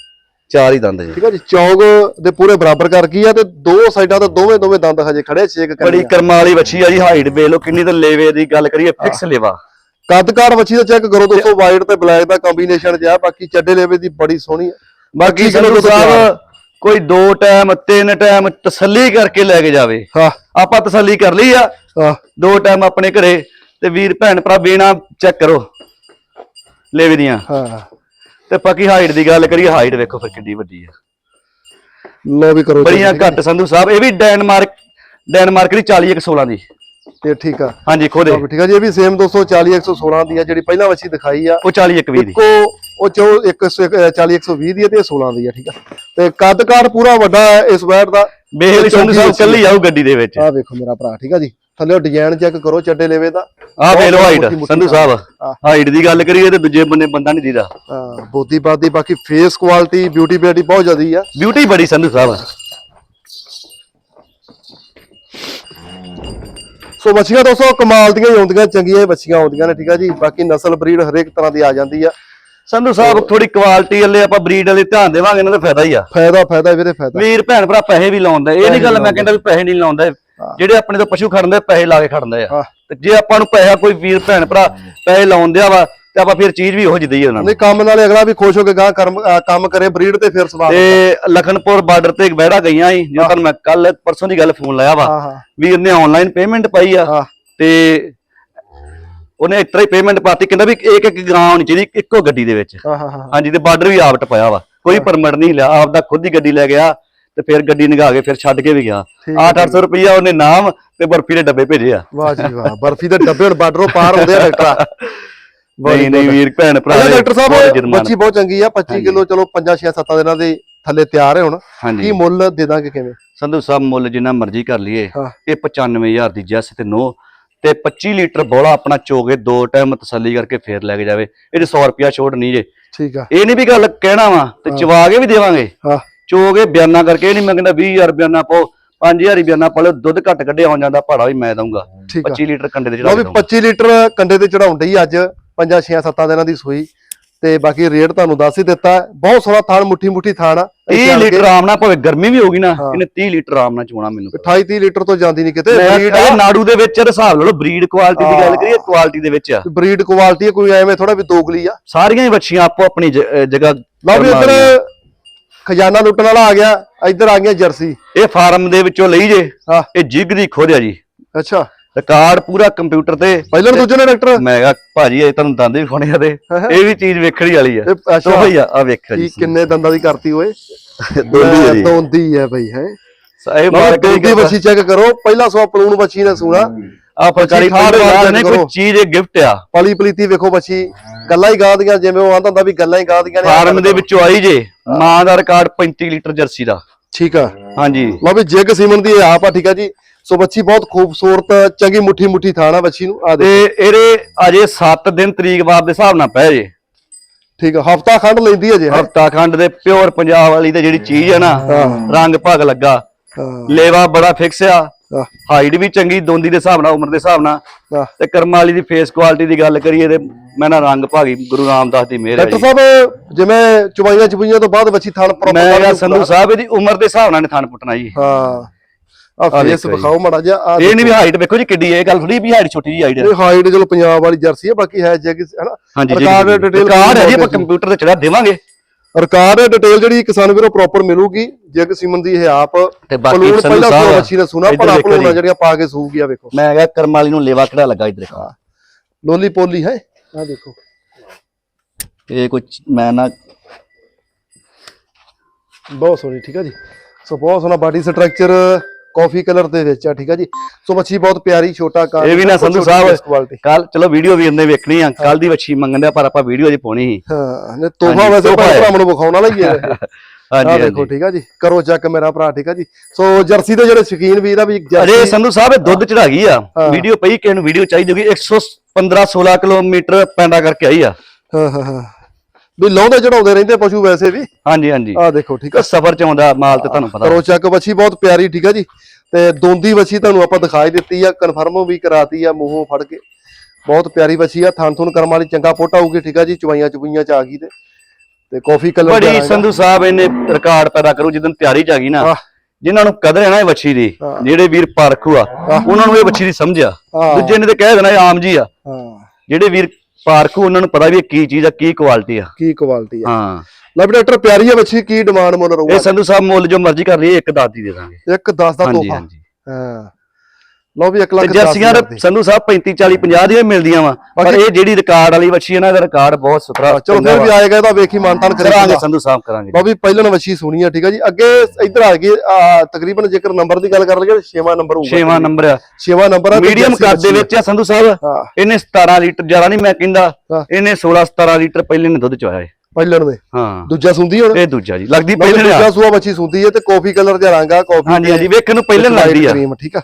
ਚਾਰ ਹੀ ਦੰਦ ਜੀ। ਠੀਕ ਆ ਜੀ ਚੌਗ ਦੇ ਪੂਰੇ ਬਰਾਬਰ ਕਰ ਗਈ ਆ ਤੇ ਦੋ ਸਾਈਡਾਂ ਤੇ ਦੋਵੇਂ ਦੋਵੇਂ ਦੰਦ ਹਜੇ ਖੜੇ ਛੇਕ ਬੜੀ ਕਰੀ ਕਰਮਾਂ ਵਾਲੀ ਵੱਛੀ ਆ ਜੀ ਹਾਈਟ ਵੇਖ ਲਓ ਕਿੰਨੀ ਤੇ ਲੇਵੇ ਦੀ ਗੱਲ ਕਰੀਏ ਫਿਕਸ ਲੇਵਾ। ਕੱਦਕਾਰ ਵੱਛੀ ਦਾ ਚੈੱਕ ਕਰੋ ਦੋਸਤੋ ਵਾਈਟ ਤੇ ਬਲੈਕ ਦਾ ਕੰਬੀਨੇਸ਼ਨ ਜਿਆ ਬਾਕੀ ਚੱਡੇ ਲੇਵੇ ਦੀ ਬੜੀ ਸੋਹਣੀ ਆ। ਬਾਕੀ ਤਿਆਰ। ਸਾਹਿਬ ਕੋਈ ਦੋ ਟਾਈਮ ਤਿੰਨ ਟਾਈਮ ਤਸੱਲੀ ਕਰਕੇ ਲੈ ਕੇ ਜਾਵੇ। ਹਾਂ। ਆਪਾਂ ਤਸੱਲੀ ਕਰ ਲਈ ਆ। ਹਾਂ। ਦੋ ਟਾਈਮ ਆਪਣੇ ਘਰੇ ਤੇ ਵੀਰ ਭੈਣ ਭਰਾ ਬੇਨਾ ਚੈੱਕ ਕਰੋ। ਲੇਵੇ ਦੀਆਂ। ਹਾਂ। ਤੇ ਬਾਕੀ ਹਾਈਟ ਦੀ ਗੱਲ ਕਰੀਏ ਹਾਈਟ ਵੇਖੋ ਫਿਰ ਕਿੰਨੀ ਵੱਡੀ ਆ। ਲੋ ਵੀ ਕਰੋ ਬੜੀਆਂ ਘੱਟ ਸੰਧੂ ਸਾਹਿਬ ਇਹ ਵੀ ਡੈਨਮਾਰਕ ਡੈਨਮਾਰਕ ਦੀ 40 116 ਦੀ। ਇਹ ਠੀਕ ਆ। ਹਾਂਜੀ ਖੋਦੇ ਠੀਕ ਆ ਜੀ ਇਹ ਵੀ ਸੇਮ 240 116 ਦੀ ਆ ਜਿਹੜੀ ਪਹਿਲਾਂ ਵੱਛੀ ਦਿਖਾਈ ਆ। ਉਹ 40 120 ਦੀ। ਇੱਕੋ ਉਹ ਚੋ 140 120 ਦੀ ਆ ਤੇ ਇਹ 16 ਦੀ ਆ ਠੀਕ ਆ। ਤੇ ਕੱਦਕਾਰ ਪੂਰਾ ਵੱਡਾ ਇਸ ਵੈਟ ਦਾ। ਲਈ ਸੰਧੂ ਸਾਹਿਬ ਚੌਕੀ ਕੱਲੀ ਆਊ ਗੱਡੀ ਦੇ ਵਿੱਚ। ਆ ਵੇਖੋ ਮੇਰਾ ਭਰਾ ਠੀਕ ਆ ਜੀ। ਥੱਲੇ ਡਿਜ਼ਾਈਨ ਚੈੱਕ ਕਰੋ ਚੱਡੇ ਲੇਵੇ ਦਾ ਆਹ ਵੇਖ ਲਓ ਹਾਈਟ ਸੰਧੂ ਸਾਹਿਬ। ਹਾਈਟ ਦੀ ਗੱਲ ਕਰੀਏ ਤੇ ਦੂਜੇ ਬੰਨੇ ਬੰਦਾ ਨਹੀਂ ਦੀਦਾ। ਹਾਂ ਬੋਦੀ ਬਾਦੀ ਬਾਕੀ ਫੇਸ ਕੁਆਲਿਟੀ ਬਿਊਟੀ ਬਿਊਟੀ ਬਹੁਤ ਜ਼ਿਆਦੀ ਆ। ਬਿਊਟੀ ਬੜੀ ਸੰਧੂ ਸਾਹਿਬ। ਸੋ ਬੱਚੀਆਂ ਦੋਸਤੋ ਕਮਾਲ ਦੀਆਂ ਹੀ ਆਉਂਦੀਆਂ ਚੰਗੀਆਂ ਬੱਚੀਆਂ ਆਉਂਦੀਆਂ ਨੇ ਠੀਕ ਆ ਜੀ? ਬਾਕੀ ਨਸਲ ਬਰੀਡ ਹਰੇਕ ਤਰ੍ਹਾਂ ਦੀ ਆ ਜਾਂਦੀ ਆ। ਸੰਧੂ ਸਾਹਿਬ ਥੋੜੀ ਕੁਆਲਿਟੀ ਵਾਲੇ ਆਪਾਂ ਬਰੀਡ ਵਾਲੇ ਧਿਆਨ ਦੇਵਾਂਗੇ ਇਹਨਾਂ ਦਾ ਫਾਇਦਾ ਹੀ ਆ। ਫਾਇਦਾ ਫਾਇਦਾ ਵੀਰੇ ਫਾਇਦਾ। ਵੀਰ ਭੈਣ ਭਰਾ ਪੈਸੇ ਵੀ ਲਾਉਂਦਾ। ਇਹ ਨਹੀਂ ਗੱਲ ਮੈਂ ਕਹਿੰਦਾ ਵੀ ਪੈਸੇ ਨਹੀਂ ਲਾਉਂਦਾ। ਜਿਹੜੇ ਆਪਣੇ ਤੋਂ ਪਸ਼ੂ ਖੜਦੇ ਪੈਸੇ ਲਾ ਕੇ ਖੜਦੇ ਆ। ਤੇ ਜੇ ਆਪਾਂ ਨੂੰ ਪੈਸਾ ਕੋਈ ਵੀਰ ਭੈਣ ਭਰਾ ਪੈਸੇ ਲਾਉਂਦਿਆ ਵਾ ਤੇ ਆਪਾਂ ਫਿਰ ਚੀਜ਼ ਵੀ ਉਹੋ ਜਿਹੀ ਦਈਏ ਉਹਨਾਂ ਨੂੰ। ਨਹੀਂ ਕੰਮ ਨਾਲੇ ਅਗਲਾ ਵੀ ਖੁਸ਼ ਹੋ ਕੇ ਗਾਂ ਕੰਮ ਕਰੇ ਬਰੀਡ ਤੇ ਫਿਰ ਸਵਾਦ ਤੇ ਲਖਨਪੁਰ ਬਾਰਡਰ ਤੇ ਇੱਕ ਬਹਿੜਾ ਗਈਆਂ ਸੀ ਜਦੋਂ ਤੁਹਾਨੂੰ ਮੈਂ ਕੱਲ ਪਰਸੋਂ ਦੀ ਗੱਲ ਫੋਨ ਲਾਇਆ ਵਾ। ਵੀਰ ਨੇ ਆਨਲਾਈਨ ਪੇਮੈਂਟ ਪਾਈ ਆ। ਤੇ ਉਹਨੇ ਇਤਰਾ ਹੀ ਪੇਮੈਂਟ ਪਾਤੀ ਕਹਿੰਦਾ ਵੀ ਇੱਕ ਇੱਕ ਗਾਂ ਹੋਣੀ ਚਾਹੀਦੀ ਇੱਕੋ ਗੱਡੀ ਦੇ ਵਿੱਚ। ਹਾਂਜੀ ਤੇ ਬਾਰਡਰ ਵੀ ਆਪ ਟਪਾਇਆ ਵਾ। ਕੋਈ ਪਰਮਿਟ ਨਹੀਂ ਲਿਆ ਆਪ ਦਾ ਖੁਦ ਹੀ ਗੱਡੀ ਲੈ ਗਿਆ। ਤੇ ਫਿਰ ਗੱਡੀ ਨਗਾ ਕੇ ਫਿਰ ਛੱਡ ਕੇ ਵੀ ਗਿਆ। ਠੀਕ 8-800 ਰੁਪਈਆ ਉਹਨੇ ਨਾਮ ਤੇ ਬਰਫੀ ਦੇ ਡੱਬੇ ਭੇਜੇ ਆ। ਵਾਹ ਜੀ ਵਾਹ ਬਰਫੀ ਦੇ ਡੱਬੇ ਹੁਣ ਬਾਰਡਰੋਂ ਪਾਰ ਹੁੰਦੇ ਆ ਡਾਕਟਰ ਨਹੀਂ ਨਹੀਂ ਵੀਰ ਭੈਣ ਭਰਾ ਡਾਕਟਰ ਸਾਹਿਬ। ਬੱਚੀ ਬਹੁਤ ਚੰਗੀ ਆ 25 ਕਿਲੋ ਚਲੋ 5-6 7 ਦਿਨਾਂ ਦੇ ਥੱਲੇ ਤਿਆਰ ਹੈ ਹੁਣ। ਕੀ ਮੁੱਲ ਦੇ ਦਾਂਗੇ ਕਿਵੇਂ? ਸੰਧੂ ਸਾਹਿਬ ਮੁੱਲ ਜਿੰਨਾ ਮਰਜ਼ੀ ਕਰ ਲਈਏ। ਇਹ 95000 ਦੀ ਜੈਸ ਤੇ ਨੋ ਤੇ 25 ਲੀਟਰ ਬੋਲਾ ਆਪਣਾ ਚੋਗੇ ਦੋ ਟਾਈਮ ਤਸੱਲੀ ਕਰਕੇ ਫੇਰ ਲੈ ਕੇ ਜਾਵੇ। ਇਹਦੇ 100 ਰੁਪਿਆ ਛੋੜ ਨਹੀਂ ਜੇ। ਠੀਕ ਆ। ਇਹ ਨਹੀਂ ਵੀ ਗੱਲ ਕਹਿਣਾ ਵਾ ਤੇ ਚਵਾ ਕੇ ਵੀ ਦੇਵਾਂਗੇ। ਹਾਂ। ਚੋਗੇ ਬਿਆਨਾ ਕਰਕੇ ਨਹੀਂ ਮੈਂ ਕਹਿੰਦਾ 20000 ਬਿਆਨਾ ਪਾਓ 5000 ਹੀ ਬਿਆਨਾ ਪਾ ਲਓ ਦੁੱਧ ਘੱਟ ਕੱਢਿਆ ਹੋ ਜਾਂਦਾ ਭਾੜਾ ਵੀ ਮੈਂ ਦਊਂਗਾ। ਠੀਕ ਆ। 25 ਲੀਟਰ ਕੰਡੇ ਲਓ ਚੜਾ ਵੀ 25 ਲੀਟਰ ਕੰਡੇ ਤੇ ਚੜਾਉਣ ਡਈ ਅੱਜ 5-6 7 ਦਿਨਾਂ ਦੀ ਸੂਈ। ਤੇ ਬਾਕੀ ਰੇਟ ਤੁਹਾਨੂੰ ਦੱਸ ਹੀ ਦਿੱਤਾ ਬਹੁਤ ਸੋਹਣਾ ਥਾਣ ਮੁੱਠੀ ਮੁੱਠੀ ਥਾਣ ਆ। 30 ਲੀਟਰ ਆਰਾਮ ਨਾਲ ਭਾਵੇਂ ਗਰਮੀ ਵੀ ਹੋਗੀ ਨਾ। ਇਹਨੇ 30 ਲੀਟਰ ਆਰਾਮ ਨਾਲ ਚੋਣਾ ਮੈਨੂੰ। 28-30 ਲੀਟਰ ਤੋਂ ਜਾਂਦੀ ਨਹੀਂ ਕਿਤੇ ਬਰੀਡ ਇਹ ਨਾੜੂ ਦੇ ਵਿੱਚ ਹਿਸਾਬ ਲਾ ਲਓ ਬਰੀਡ ਕੁਆਲਿਟੀ ਦੀ ਗੱਲ ਕਰੀਏ ਕੁਆਲਿਟੀ ਦੇ ਵਿੱਚ ਆ। ਬਰੀਡ ਕੁਆਲਿਟੀ ਕੋਈ ਐਵੇਂ ਥੋੜਾ ਵੀ ਦੋਗਲੀ ਆ। ਸਾਰੀਆਂ ਹੀ ਬੱਚੀਆਂ ਆਪੋ ਆਪਣੀ ਜਗ੍ਹਾ ਲਓ ਵੀ ਇੱਧਰ ਖਜ਼ਾਨਾ ਲੁੱਟਣ ਵਾਲਾ ਆ ਗਿਆ ਇੱਧਰ ਆ ਗਈਆਂ ਜਰਸੀ। ਇਹ ਫਾਰਮ ਦੇ ਵਿੱਚੋਂ ਲਈ ਜੇ ਹਾਂ। ਇਹ ਜਿਗ ਦੀ ਖੋਦ ਆ ਜੀ। ਅੱਛਾ। ਰਿਕਾਰਡ ਪੂਰਾ ਕੰਪਿਊਟਰ ਤੇ। ਪਹਿਲਾਂ ਦੂਜੇ ਨੇ ਡਾਕਟਰ। ਮੈਂ ਕਿਹਾ ਭਾਜੀ ਇਹ ਤੁਹਾਨੂੰ ਦੰਦ ਵੀ ਖੋਣੇ ਆ ਤੇ। ਇਹ ਵੀ ਚੀਜ਼ ਵੇਖਣ ਵਾਲੀ ਆ। ਇਹ ਸੋ ਅੱਛਾ ਭਈ ਆ ਆ ਵੇਖਿਆ ਕੀ ਜੀ ਕਿੰਨੇ ਦੰਦਾਂ ਦੀ ਕਰਤੀ ਓਏ। [LAUGHS] ਦੋਂਦੀ ਹੈ ਜੀ। ਦੋਂਦੀ ਹੈ ਬਈ ਹੈ। ਇਹ ਲਓ ਮਾਰਕ ਦੋਂਦੀ ਬੱਚੀ ਚੈੱਕ ਕਰੋ। ਪਹਿਲਾ ਸਵਾ ਪਲੂਣ ਬੱਚੀ ਨੇ ਸੂਣਾ। ਆ ਫਰਕਾਰੀ ਖਾਦ ਵਾਲਾ ਨੇ। ਕੋਈ ਚੀਜ਼ ਇਹ ਗਿਫਟ ਆ। ਪਲੀ ਪਲੀਤੀ ਵੇਖੋ ਬੱਚੀ ਗੱਲਾਂ ਹੀ ਗਾਦੀਆਂ ਜਿਵੇਂ ਉਹ ਆਂਦਾ ਹੁੰਦਾ ਵੀ ਗੱਲਾਂ ਹੀ ਗਾਦੀਆਂ ਨੇ ਫਾਰਮ ਦੇ ਵਿੱਚੋਂ ਆਈ ਜੇ ਮਾਂ ਦਾ ਰਿਕਾਰਡ 35 ਲੀਟਰ ਜਰਸੀ ਦਾ। ਠੀਕ ਆ। ਹਾਂਜੀ। ਲਓ ਵੀ ਜਿਗ ਸੀਮਨ ਦੀ ਆਪ ਆ ਠੀਕ ਆ ਜੀ। ਸੋ ਬੱਚੀ ਬਹੁਤ ਖੂਬਸੂਰਤ ਚੰਗੀ ਮੁੱਠੀ ਮੁੱਠੀ ਥਾਣਾ ਬੱਚੀ ਨੂੰ ਆ ਦੇ ਤੇ ਇਹਦੇ ਅਜੇ 7 ਦਿਨ ਤਰੀਕ ਬਾਅਦ ਦੇ ਹਿਸਾਬ ਨਾਲ ਪੈ ਜੇ। ਠੀਕ ਆ ਹਫਤਾ ਖੰਡ ਲੈਂਦੀ ਹੈ ਜੇ ਹੈਂ? ਹਫਤਾ ਖੰਡ ਦੇ ਪਿਓਰ ਪੰਜਾਬ ਵਾਲੀ ਤੇ ਜਿਹੜੀ ਚੀਜ਼ ਹੈ ਨਾ ਰੰਗ ਭਾਗ ਲੱਗਾ। ਲੇਵਾ ਬੜਾ ਫਿਕਸ ਆ। ਹਾਈਟ ਵੀ ਚੰਗੀ ਦੋਂਦੀ ਦੇ ਹਿਸਾਬ ਨਾਲ ਉਮਰ ਦੇ ਹਿਸਾਬ ਨਾਲ। ਤੇ ਕਰਮਾਂ ਵਾਲੀ ਦੀ ਫੇਸ ਕੁਆਲਿਟੀ ਦੀ ਗੱਲ ਕਰੀਏ ਤੇ ਮੈਂ ਨਾ ਰੰਗ ਭਾਗੀ ਗੁਰੂ ਰਾਮਦਾਸ ਦੀ ਮਿਹਰ ਹੈ ਡਾਕਟਰ ਸਾਹਿਬ ਜਿਵੇਂ ਚੁਬਾਈਆਂ ਚੁਬਾਈਆਂ ਤੋਂ ਬਾਅਦ ਬੱਚੀ ਥਣ ਪ੍ਰੋਪਰ ਮੈਂ ਕਿਹਾ ਸੰਧੂ ਸਾਹਿਬ ਇਹਦੀ ਉਮਰ ਦੇ ਹਿਸਾਬ ਨਾਲ ਥਣ ਪੁੱਟਣਾ ਜੀ। ਹਾਂ। ਆ ਫੇਸ। ਵਿਖਾਓ ਮੜਾ ਜਿਹਾ ਇਹ ਨਹੀਂ ਵੀ ਹਾਈਟ ਵੇਖੋ ਜੀ ਕਿੱਡੀ ਹੈ ਇਹ ਗੱਲ ਥੋੜੀ ਵੀ ਹਾਈਟ ਛੋਟੀ ਜੀ ਹਾਈਟ ਇਹ ਹਾਈਟ ਚਲੋ ਪੰਜਾਬ ਵਾਲੀ ਜਰਸੀ ਹੈ ਬਾਕੀ ਹੈ ਜੇ ਹਨਾ? ਹਾਂਜੀ ਜੀ ਰਿਕਾਰਡ detail ਰਿਕਾਰਡ ਹੈ ਜੀ ਆਪਾਂ ਕੰਪਿਊਟਰ ਤੇ ਚੜਾ ਦੇਵਾਂਗੇ। ਰਿਕਾਰਡ ਡਿਟੇਲ ਜਿਹੜੀ ਕਿਸਾਨ ਵੀਰੋ ਪ੍ਰੋਪਰ ਮਿਲੂਗੀ ਜਿਗ ਸੀਮਨ ਦੀ ਇਹ ਆਪ ਤੇ ਬਾਕੀ ਪਲੂਣ ਸੰਧੂ ਪਹਿਲਾਂ ਸਾਹਿਬ ਤੋਂ ਬੱਚੀ ਨੇ ਸੁਣਾ ਇੱਧਰ ਪਲੂਣਾ ਜੀ। ਜਿਹੜੀਆਂ ਪਾ ਕੇ ਸੂਗੀ ਆ ਵੇਖੋ। ਮੈਂ ਕਿਹਾ ਕਰਮਾਂ ਵਾਲੀ ਨੂੰ ਲੇਵਾ ਕਿਹੜਾ ਲੱਗਾ ਇੱਧਰ? ਲੋਲੀ ਪੋਲੀ ਹੈ। ਆ ਦੇਖੋ। ਇਹ ਕੁਝ ਮੈਂ ਨਾ ਬਹੁਤ ਸੋਹਣੀ ਠੀਕ ਆ ਜੀ। ਸੋ ਬਹੁਤ ਸੋਹਣਾ ਬਾਡੀ ਸਟਰਕਚਰ ਕਾਫੀ ਕਲਰ ਦੇ ਵਿੱਚ ਆ ਠੀਕ ਆ ਜੀ? ਸੋ ਮੱਛੀ ਬਹੁਤ ਪਿਆਰੀ ਛੋਟਾ ਕਾਰ ਇਹ ਵੀ ਨਾ ਸੰਧੂ ਸਾਹਿਬ ਕੱਲ ਚਲੋ ਵੀਡੀਓ ਵੀਰ ਨੇ ਵੇਖਣੀ ਆ ਕੱਲ ਦੀ ਵੱਛੀ ਮੰਗਣ ਦੇ ਪਰ ਆਪਾਂ ਵੀਡੀਓ 'ਚ ਪਾਉਣੀ ਸੀ। ਹਾਂ ਨੇ ਤੋਹਫਾ ਵੈਸੇ। ਭਰਾ ਨੂੰ ਵਿਖਾਉਣ ਵਾਲਾ ਹੀ ਹੈ। [LAUGHS] ਹਾਂਜੀ ਦੇਖੋ ਠੀਕ ਆ ਜੀ ਕਰੋ ਚੈੱਕ ਮੇਰਾ ਭਰਾ ਠੀਕ ਆ ਜੀ। ਸੋ ਜਰਸੀ ਦੇ ਜਿਹੜੇ ਸ਼ੌਕੀਨ ਵੀਰ ਆ ਵੀ ਜਰਸੀ ਸੰਧੂ ਸਾਹਿਬ ਇਹ ਦੁੱਧ ਚੜਾ ਗਈ ਆ। ਵੀਡੀਓ ਪਈ ਕਿਸੇ ਨੂੰ ਵੀਡੀਓ ਚਾਹੀਦੀ ਹੋਗੀ 115 16 ਕਿਲੋਮੀਟਰ ਪੈਂਡਾ ਕਰਕੇ ਆਈ ਆ। ਹਾਂ ਹਾਂ ਹਾਂ। ਵੀ ਲਾਉਂਦੇ ਚੜਾਉਂਦੇ ਰਹਿੰਦੇ ਪਸ਼ੂ ਵੈਸੇ ਵੀ। ਹਾਂਜੀ ਹਾਂਜੀ। ਆ ਦੇਖੋ ਠੀਕ ਆ। ਸਫਰ ਚ ਆਉਂਦਾ ਮਾਲ ਤੇ ਤੁਹਾਨੂੰ ਪਤਾ। ਕਰੋ ਚੈੱਕ ਵੱਛੀ ਬਹੁਤ ਪਿਆਰੀ ਠੀਕ ਆ ਜੀ। ਤੇ ਦੋਂਦੀ ਵੱਛੀ ਤੁਹਾਨੂੰ ਆਪਾਂ ਦਿਖਾਈ ਦਿੱਤੀ ਆ ਕਨਫਰਮ ਵੀ ਕਰਾਤੀ ਆ ਮੂੰਹੋਂ ਫੜ ਕੇ। ਬਹੁਤ ਪਿਆਰੀ ਵੱਛੀ ਆ ਥਣ ਥੁਣ ਕਰਮ ਵਾਲੀ ਚੰਗਾ ਪੋਟ ਆਊਗੀ ਠੀਕ ਆ ਜੀ ਚੁਵਾਈਆਂ ਚੁਵਾਈਆਂ ਚ ਆ ਗਈ ਤੇ। ਤੇ ਕਾਫੀ ਕਲਰ ਬੜੀ ਸੰਧੂ ਸਾਹਿਬ ਇਹਨੇ ਰਿਕਾਰਡ ਪੈਦਾ ਕਰੂ ਜਦੋਂ ਤਿਆਰੀ ਚ ਆ ਗਈ ਨਾ। ਜਿਨ੍ਹਾਂ ਨੂੰ ਕਦਰ ਹੈ ਨਾ ਇਹ ਵੱਛੀ ਦੀ। ਜਿਹੜੇ ਵੀਰ ਪਾਰਖੂ ਆ ਉਹਨਾਂ ਨੂੰ ਇਹ ਵੱਛੀ ਦੀ ਸਮਝ ਆ। ਦੂਜੇ ਨੇ ਤੇ ਕਹਿ ਦੇਣਾ ਇਹ ਆਮ ਜੀ ਆ। ਜਿਹੜੇ ਵੀਰ ਪਾਰਖੂ ਉਹਨਾਂ ਨੂੰ ਪਤਾ ਵੀ ਇਹ ਕੀ ਚੀਜ਼ ਆ ਕੀ ਕੁਆਲਿਟੀ ਆ। ਕੀ ਕੁਆਲਿਟੀ ਆ। ਹਾਂ। ਲੈ ਵੀ ਡਾਕਟਰ ਪਿਆਰੀ ਆ ਵੱਛੀ ਕੀ ਡਿਮਾਂਡ ਮੁੱਲ ਇਹ ਰਹੂਗਾ ਸੰਧੂ ਸਾਹਿਬ ਮੁੱਲ ਜੋ ਮਰਜ਼ੀ ਕਰ ਲਈਏ ਇੱਕ ਦਾਦੀ ਦੇ ਦਾਂਗੇ। ਇੱਕ 10 ਦਾ ਤੋਹਫਾ। ਹਾਂ। ਲਓ ਵੀ 1 ਤੇ ਲੱਖ ਜਰਸੀਆਂ। ਸੰਧੂ ਸਾਹਿਬ 35 40 50 ਦੀਆਂ ਮਿਲਦੀਆਂ ਵਾ। ਪਰ ਇਹ ਜਿਹੜੀ ਰਿਕਾਰਡ ਵਾਲੀ ਵੱਛੀ ਹੈ ਨਾ ਇਹਦਾ ਰਿਕਾਰਡ ਬਹੁਤ ਸੁਥਰਾ ਚਲੋ ਫਿਰ ਵੀ ਆਏਗਾ ਇਹਦਾ ਵੇਖੀ ਮਾਨਤਾਨ ਕਰਾਂਗੇ ਸੰਧੂ ਸਾਹਿਬ ਕਰਾਂਗੇ। ਬਾਬੀ ਪਹਿਲਾਂ ਵੱਛੀ ਸੁਣੀ ਆ ਠੀਕ ਆ ਜੀ। ਅੱਗੇ ਇੱਧਰ ਆ ਗਏ ਆ, ਤਕਰੀਬਨ ਜੇਕਰ ਨੰਬਰ ਦੀ ਗੱਲ ਕਰ ਲਈਏ ਛੇਵਾਂ ਨੰਬਰ ਹੋਊਗਾ। ਛੇਵਾਂ ਨੰਬਰ ਆ। ਛੇਵਾਂ ਨੰਬਰ ਆ ਮੀਡੀਅਮ ਕੱਦ ਦੇ। ਵਿੱਚ ਆ ਸੰਧੂ ਸਾਹਿਬ। ਇਹਨੇ 17 ਲੀਟਰ ਜ਼ਿਆਦਾ ਨਹੀਂ ਮੈਂ ਕਹਿੰਦਾ। ਇਹਨੇ 16 17 ਲੀਟਰ ਪਹਿਲੇ ਨੇ ਦੁੱਧ ਚੋਇਆ ਹੈ ਪਹਿਲਣ ਦੇ। ਹਾਂ। ਦੂਜਾ ਸੁੰਦੀ ਹੁਣ। ਇਹ ਦੂਜਾ ਜੀ। ਲੱਗਦੀ ਪਹਿਲੇ ਪਹਿਲੇ ਦੂਜਾ ਸੂਆ ਵੱਛੀ ਸੁੰਦੀ ਹੈ ਤੇ ਕਾਫੀ ਕਲਰ ਦਾ ਰੰਗ ਆ ਕਾਫੀ ਹਾਂਜੀ ਹਾਂਜੀ। ਵੇਖਣ ਨੂੰ ਪਹਿਲੇ ਲੱਗਦੀ ਆ। ਕਰੀਮ ਠੀਕ ਆ।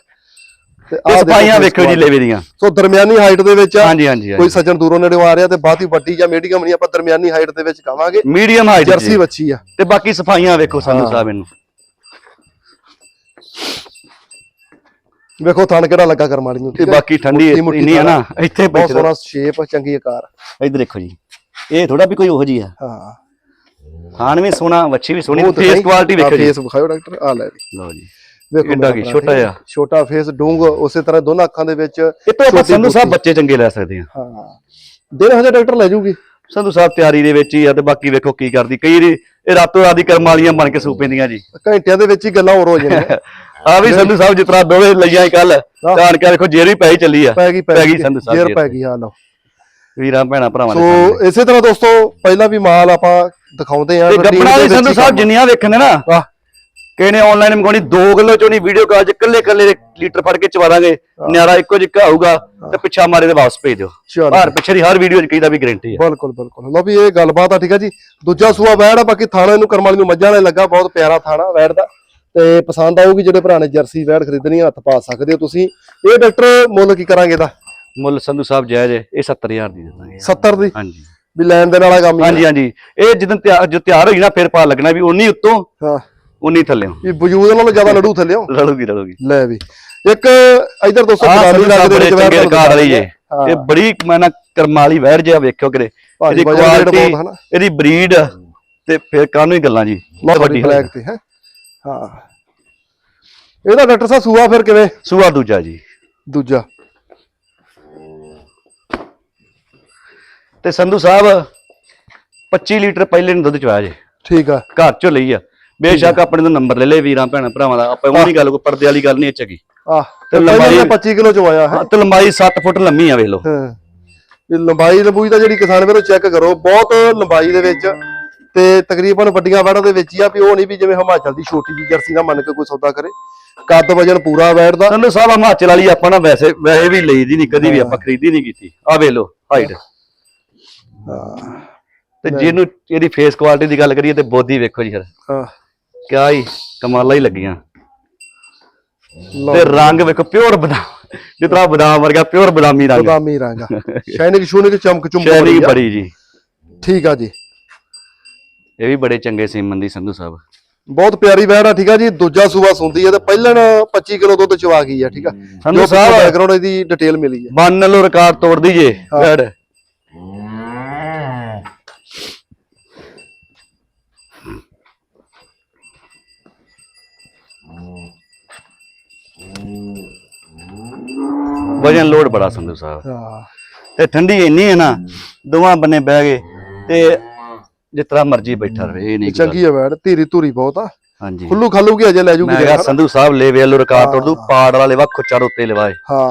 ਸਫਾਈਆਂ ਦੇਖੋ ਵੇਖੋ ਜੀ ਲੇਵੇ ਦੀਆਂ। ਸੋ ਦਰਮਿਆਨੀ ਹਾਈਟ ਦੇ ਵਿੱਚ ਹਾਂਜੀ ਹਾਂਜੀ ਕੋਈ ਸੱਜਣ ਦੂਰੋਂ ਨੇੜੇ ਆ ਰਿਹਾ ਤੇ ਬਾਤੀ ਵੱਡੀ ਜਾਂ ਮੀਡੀਅਮ ਨਹੀਂ ਆਪਾਂ ਦਰਮਿਆਨੀ ਹਾਈਟ ਦੇ ਵਿੱਚ ਕਵਾਂਗੇ ਮੀਡੀਅਮ ਹਾਈਟ ਜਰਸੀ ਬੱਚੀ ਆ। ਤੇ ਬਾਕੀ ਸਫਾਈਆਂ ਵੇਖੋ ਹਾਂ। ਸਾਹਿਬ ਇਹਨੂੰ। ਵੇਖੋ ਥਣ ਕਿਹੜਾ ਲੱਗਾ ਕਰਮ ਵਾਲੀ ਨੂੰ ਤੇ ਹੈ? ਬਾਕੀ ਠੰਡੀ ਇੰਨੀ ਆ ਨਾ ਇੱਥੇ ਬਹੁਤ ਸੋਹਣਾ ਸ਼ੇਪ ਚੰਗੀ ਆਕਾਰ। ਇੱਧਰ ਦੇਖੋ ਜੀ। ਇਹ ਥੋੜਾ ਵੀ ਕੋਈ ਉਹੋ ਜੀ ਆ। ਹਾਂ। ਖਾਣ ਵੀ ਸੋਹਣਾ ਵੱਛੀ ਵੀ ਸੋਹਣੀ ਫੇਸ। ਕੁਆਲਿਟੀ ਵੇਖੋ ਜੀ। ਫੇਸ ਵਿਖਾਓ ਡਾਕਟਰ ਆ ਲੈ ਲਓ ਜੀ। ਵੇਖੋ ਮੇਰਾ ਕੀ ਛੋਟਾ ਹੈ। ਜਿਹਾ। ਛੋਟਾ ਫੇਸ ਡੂੰਗ ਉਸੇ ਤਰ੍ਹਾਂ ਦੋਨਾਂ ਅੱਖਾਂ ਦੇ ਵਿੱਚ ਇਹ ਤੋਂ ਆਪਾਂ ਸੰਧੂ ਸਾਹਿਬ। ਬੱਚੇ ਚੰਗੇ ਲੈ ਸਕਦੇ ਆ ਹਾਂ। ਦਿਨ ਹਜੇ ਡਾਕਟਰ ਲੈ ਜੂਗੀ। ਸੰਧੂ ਸਾਹਿਬ ਤਿਆਰੀ ਦੇ ਵਿੱਚ ਹੀ ਆ ਤੇ ਬਾਕੀ ਵੇਖੋ ਕੀ ਕਰਦੀ। ਕਈ ਵਾਰੀ ਇਹ ਰਾਤੋਂ ਰਾਤ ਦੀ ਕਰਮ ਵਾਲੀਆਂ ਬਣ ਕੇ ਸੂ ਪੈਂਦੀਆਂ ਜੀ। ਘੰਟਿਆਂ ਦੇ ਵਿੱਚ ਹੀ ਗੱਲਾਂ ਹੋਰ ਹੋ ਜਾਂਦੀਆਂ। [LAUGHS] ਆ ਵੀ ਸੰਧੂ ਸਾਹਿਬ ਤਰ੍ਹਾਂ ਦੋਵੇਂ ਲਈਆਂ ਕੱਲ ਜਾਣ ਕੇ ਵੇਖੋ ਜੇਰੀ ਪੈ ਹੀ ਚੱਲੀ ਆ। ਪੈ ਗਈ ਪੈ ਗਈ ਸੰਧੂ ਸਾਹਿਬ ਜੇਰ ਪੈ ਗਈ ਆ ਲਓ। ਵੀਰਾਂ ਭੈਣਾਂ ਭਰਾਵਾਂ ਸੋ। ਇਸੇ ਤਰ੍ਹਾਂ ਦੋਸਤੋ ਪਹਿਲਾਂ ਵੀ ਮਾਲ ਆਪਾਂ ਦਿਖਾਉਂਦੇ ਆ ਤੇ ਵੀ ਸੰਧੂ ਹੀ ਸਾਹਿਬ। ਜਿੰਨੀਆਂ ਵੇਖਣੇ ਨਾ ਆਹ ਕਿਸੇ ਨੇ ਆਨਲਾਈਨ ਮੰਗਾਉਣੀ 2 ਕਿਲੋ ਚੋਂ ਨਹੀਂ ਵੀਡੀਓ ਕਾਲ ਚ ਕੱਲੇ ਕੱਲੇ ਲੀਟਰ ਫੜ ਕੇ ਚਵਾ ਦਾਂਗੇ। ਨਿਆਰਾ ਇੱਕੋ ਜਿਹਾ ਆਊਗਾ ਤੇ ਪਿੱਛਾ ਮਾਰੇ ਤੇ ਵਾਪਸ ਭੇਜ ਦਿਓ। ਹਰ ਪਿੱਛੇ ਦੀ ਹਰ ਵੀਡੀਓ ਚ ਕਹੀਦਾ ਵੀ ਗਾਰੰਟੀ ਆ। ਬਿਲਕੁਲ ਬਿਲਕੁਲ। ਲਓ ਵੀ ਇਹ ਗੱਲਬਾਤ ਆ ਠੀਕ ਆ ਜੀ। ਦੂਜਾ ਸੂਆ ਵੈੜ ਆ ਬਾਕੀ ਥਾਣਾ ਇਹਨੂੰ ਕਰਮ ਵਾਲੀ ਨੂੰ ਮੱਝਾਂ ਵਾਲੇ ਲੱਗਾ ਬਹੁਤ ਪਿਆਰਾ ਥਾਣਾ ਵੈੜ ਦਾ। ਤੇ ਪਸੰਦ ਆਊਗੀ ਜਿਹੜੇ ਭਰਾ ਨੇ ਜਰਸੀ ਵੈੜ ਖਰੀਦਣੀ ਹੱਥ ਪਾ ਸਕਦੇ ਹੋ ਤੁਸੀਂ। ਇਹ ਡਾਕਟਰ ਮੁੱਲ ਕੀ ਕਰਾਂਗੇ ਇਹਦਾ? ਮੁੱਲ ਸੰਧੂ ਸਾਹਿਬ ਜਾਇਜ਼ ਹੈ ਇਹ 70000 ਦੀ ਦੇ ਦਾਂਗੇ 70 ਦੀ? ਹਾਂਜੀ। ਵੀ ਲੈਣ ਦੇਣ ਵਾਲਾ ਕੰਮ ਹੀ। ਹਾਂਜੀ ਹਾਂਜੀ। ਇਹ ਜਦੋਂ ਤਿਆਰ ਜੋ ਤਿਆਰ ਹੋਈ ਨਾ ਫਿਰ ਪਾ ਲੱਗਣਾ ਵੀ ਉਨੀ ਉੱਤੋਂ ਹਾਂ। ਉਨੀ ਥੱਲੇੋਂ ਵੀ ਵਜੂਦ ਨਾਲੋਂ ਜ਼ਿਆਦਾ ਲੜੂ ਥੱਲਿਓ ਰਲੂਗੀ ਰਲੂਗੀ ਲੈ ਵੀ। ਇੱਕ ਇਧਰ ਦੋਸਤੋ ਰੰਗ ਦੇ ਬੜੇ ਵਿੱਚ ਵੈੜ ਚੰਗੇ ਤੁਹਾਨੂੰ ਰਿਕਾਰਡ ਵਾਲੀ ਜੇ ਹਾਂ। ਇਹ ਬੜੀ ਮੈਂ ਨਾ ਕਰਮਾਲੀ ਵਹਿਰ ਜਿਹਾ ਵੇਖਿਓ ਕਿਤੇ। ਇਹਦੀ ਕੁਆਲਿਟੀ ਇਹਦੀ ਬਰੀਡ ਤੇ ਫਿਰ ਕਾਹਨੂੰ ਹੀ ਗੱਲਾਂ ਜੀ? ਬਹੁਤ ਵੱਡੀ ਫਲੈਗ ਤੇ ਹੈ? ਹਾਂ। ਇਹਦਾ ਡਾਕਟਰ ਸਾਹਿਬ ਸੂਆ ਫਿਰ ਕਿਵੇਂ? ਸੂਆ ਦੂਜਾ ਜੀ। ਦੂਜਾ। ਤੇ ਸੰਧੂ ਸਾਹਿਬ 25 ਲੀਟਰ ਪਹਿਲੇ ਨੂੰ ਦੁੱਧ ਚਵਾਇਆ ਜੇ। ਠੀਕ ਆ। ਘਰ ਚੋਂ ਲਈ ਆ। ਬੇਸ਼ੱਕ ਆਪਣੇ ਤੋਂ ਨੰਬਰ ਲੈ ਲੈ ਵੀਰਾਂ ਭੈਣਾਂ ਭਰਾਵਾਂ ਦਾ। ਆਪਾਂ ਉਹ ਨਹੀਂ ਗੱਲ ਕੋਈ ਪਰਦੇ ਵਾਲੀ ਗੱਲ ਨਹੀਂ ਇਹ ਚਗੀ ਆਹ ਤੇ ਲੰਬਾਈ ਲੰਬਾਈ- 25 ਕਿਲੋ ਚ ਆਇਆ ਹੈ। ਹਾਂ ਤੇ ਲੰਬਾਈ 7 ਫੁੱਟ ਲੰਮੀ ਆ ਵੇਖ ਲਓ। ਹਾਂ। ਇਹ ਲੰਬਾਈ ਲੰਬੂਈ ਦਾ ਜਿਹੜੀ ਕਿਸਾਨ ਵੀਰੋ ਚੈੱਕ ਕਰੋ ਬਹੁਤ ਲੰਬਾਈ ਦੇ ਵਿੱਚ ਤੇ ਤਕਰੀਬਨ ਵੱਡੀਆਂ ਵੈੜਾਂ ਦੇ ਵਿੱਚ ਹੀ ਆ ਵੀ ਉਹ ਨਹੀਂ ਵੀ ਜਿਵੇਂ ਹਿਮਾਚਲ ਦੀ ਛੋਟੀ ਜੀ ਜਰਸੀ ਨਾ ਮੰਨ ਕੇ ਕੋਈ ਸੌਦਾ ਕਰੇ। ਕੱਦ ਵਜਨ ਪੂਰਾ ਵੈੜ ਦਾ। ਸੰਧੂ ਸਾਹਿਬ ਹਿਮਾਚਲ ਵਾਲੀ ਆਪਾਂ ਨਾ ਵੈਸੇ ਵੈਸੇ ਵੀ ਲਈ ਦੀ ਨਹੀਂ ਕਦੀ ਵੀ ਆਪਾਂ ਖਰੀਦੀ ਨਹੀਂ ਕੀਤੀ। ਆ ਵੇਖ ਲਓ ਹਾਈਟ ਤੇ ਜਿਹਨੂੰ ਇਹਦੀ ਫੇਸ ਕੁਆਲਿਟੀ ਦੀ ਗੱਲ ਕਰੀਏ ਤੇ ਬੋਦੀ ਵੇਖੋ ਜੀ ਫਿਰ। ਹਾਂ ਕਿਆ ਹੀ ਕਮਾਲਾਂ ਹੀ ਲੱਗੀਆਂ। ਤੇ ਰੰਗ ਵੇਖੋ ਪਿਓਰ ਬਦਾਮ। ਜਿਤਨਾ ਬਦਾਮ ਵਰਗਾ ਪਿਓਰ ਬਦਾਮੀ ਰੰਗ। ਬਦਾਮੀ ਰੰਗ ਆ। ਸ਼ਾਈਨਿੰਗ ਸ਼ੂਨਿੰਗ ਚਮਕ ਚੁੰਮ ਸ਼ੈਲੀ ਬੜੀ ਆ। ਬੜੀ ਜੀ। ਠੀਕ ਆ ਜੀ। ਇਹ ਵੀ ਬੜੇ ਚੰਗੇ ਸੀਮਨ ਦੀ ਸੰਧੂ ਸਾਹਿਬ। ਬਹੁਤ ਪਿਆਰੀ ਵੈੜ ਆ ਠੀਕ ਆ ਜੀ। ਦੂਜਾ ਸੂਆ ਸੁੰਦੀ ਹੈ ਤੇ ਪਹਿਲਣ 25 ਕਿਲੋ ਦੁੱਧ ਚਵਾ ਗਈ ਆ ਠੀਕ ਆ। ਸੰਧੂ ਸਾਹਿਬ ਬੈਕਗ੍ਰਾਉਂਡ ਇਹਦੀ ਡਿਟੇਲ ਮਿਲੀ ਹੈ ਬੰਨ ਲੋ ਰਿਕਾਰਡ ਤੋੜਦੀ ਜੇ ਵੈੜ ਵਜਨ ਲੋਡ ਬੜਾ ਸੰਧੂ ਸਾਹਿਬ। ਹਾਂ। ਤੇ ਠੰਡੀ ਇੰਨੀ ਹੈ ਨਾ ਦੋਵਾਂ ਬੰਨੇ ਬਹਿ ਗਏ ਤੇ ਜਿਸ ਤਰ੍ਹਾਂ ਮਰਜ਼ੀ ਬੈਠਾ ਰਵੇ ਇਹ ਨਹੀਂ। ਚੰਗੀ ਆ ਵੈੜ ਧੀਰੀ ਧੂਰੀ ਬਹੁਤ ਆ। ਹਾਂਜੀ। ਖੁੱਲੂ ਖਾਲੂ ਕੀ ਅਜੇ ਲੈ ਜੂਗੀ ਮੈਂ ਸੰਧੂ ਸਾਹਿਬ ਲੈ ਵੇ ਲੋ ਰਿਕਾਰਡ ਤੋੜ ਦੂ ਪਾੜ ਵਾਲੇ ਵਾ ਖੁੱਚਾ ਉੱਤੇ ਲਵਾਏ। ਹਾਂ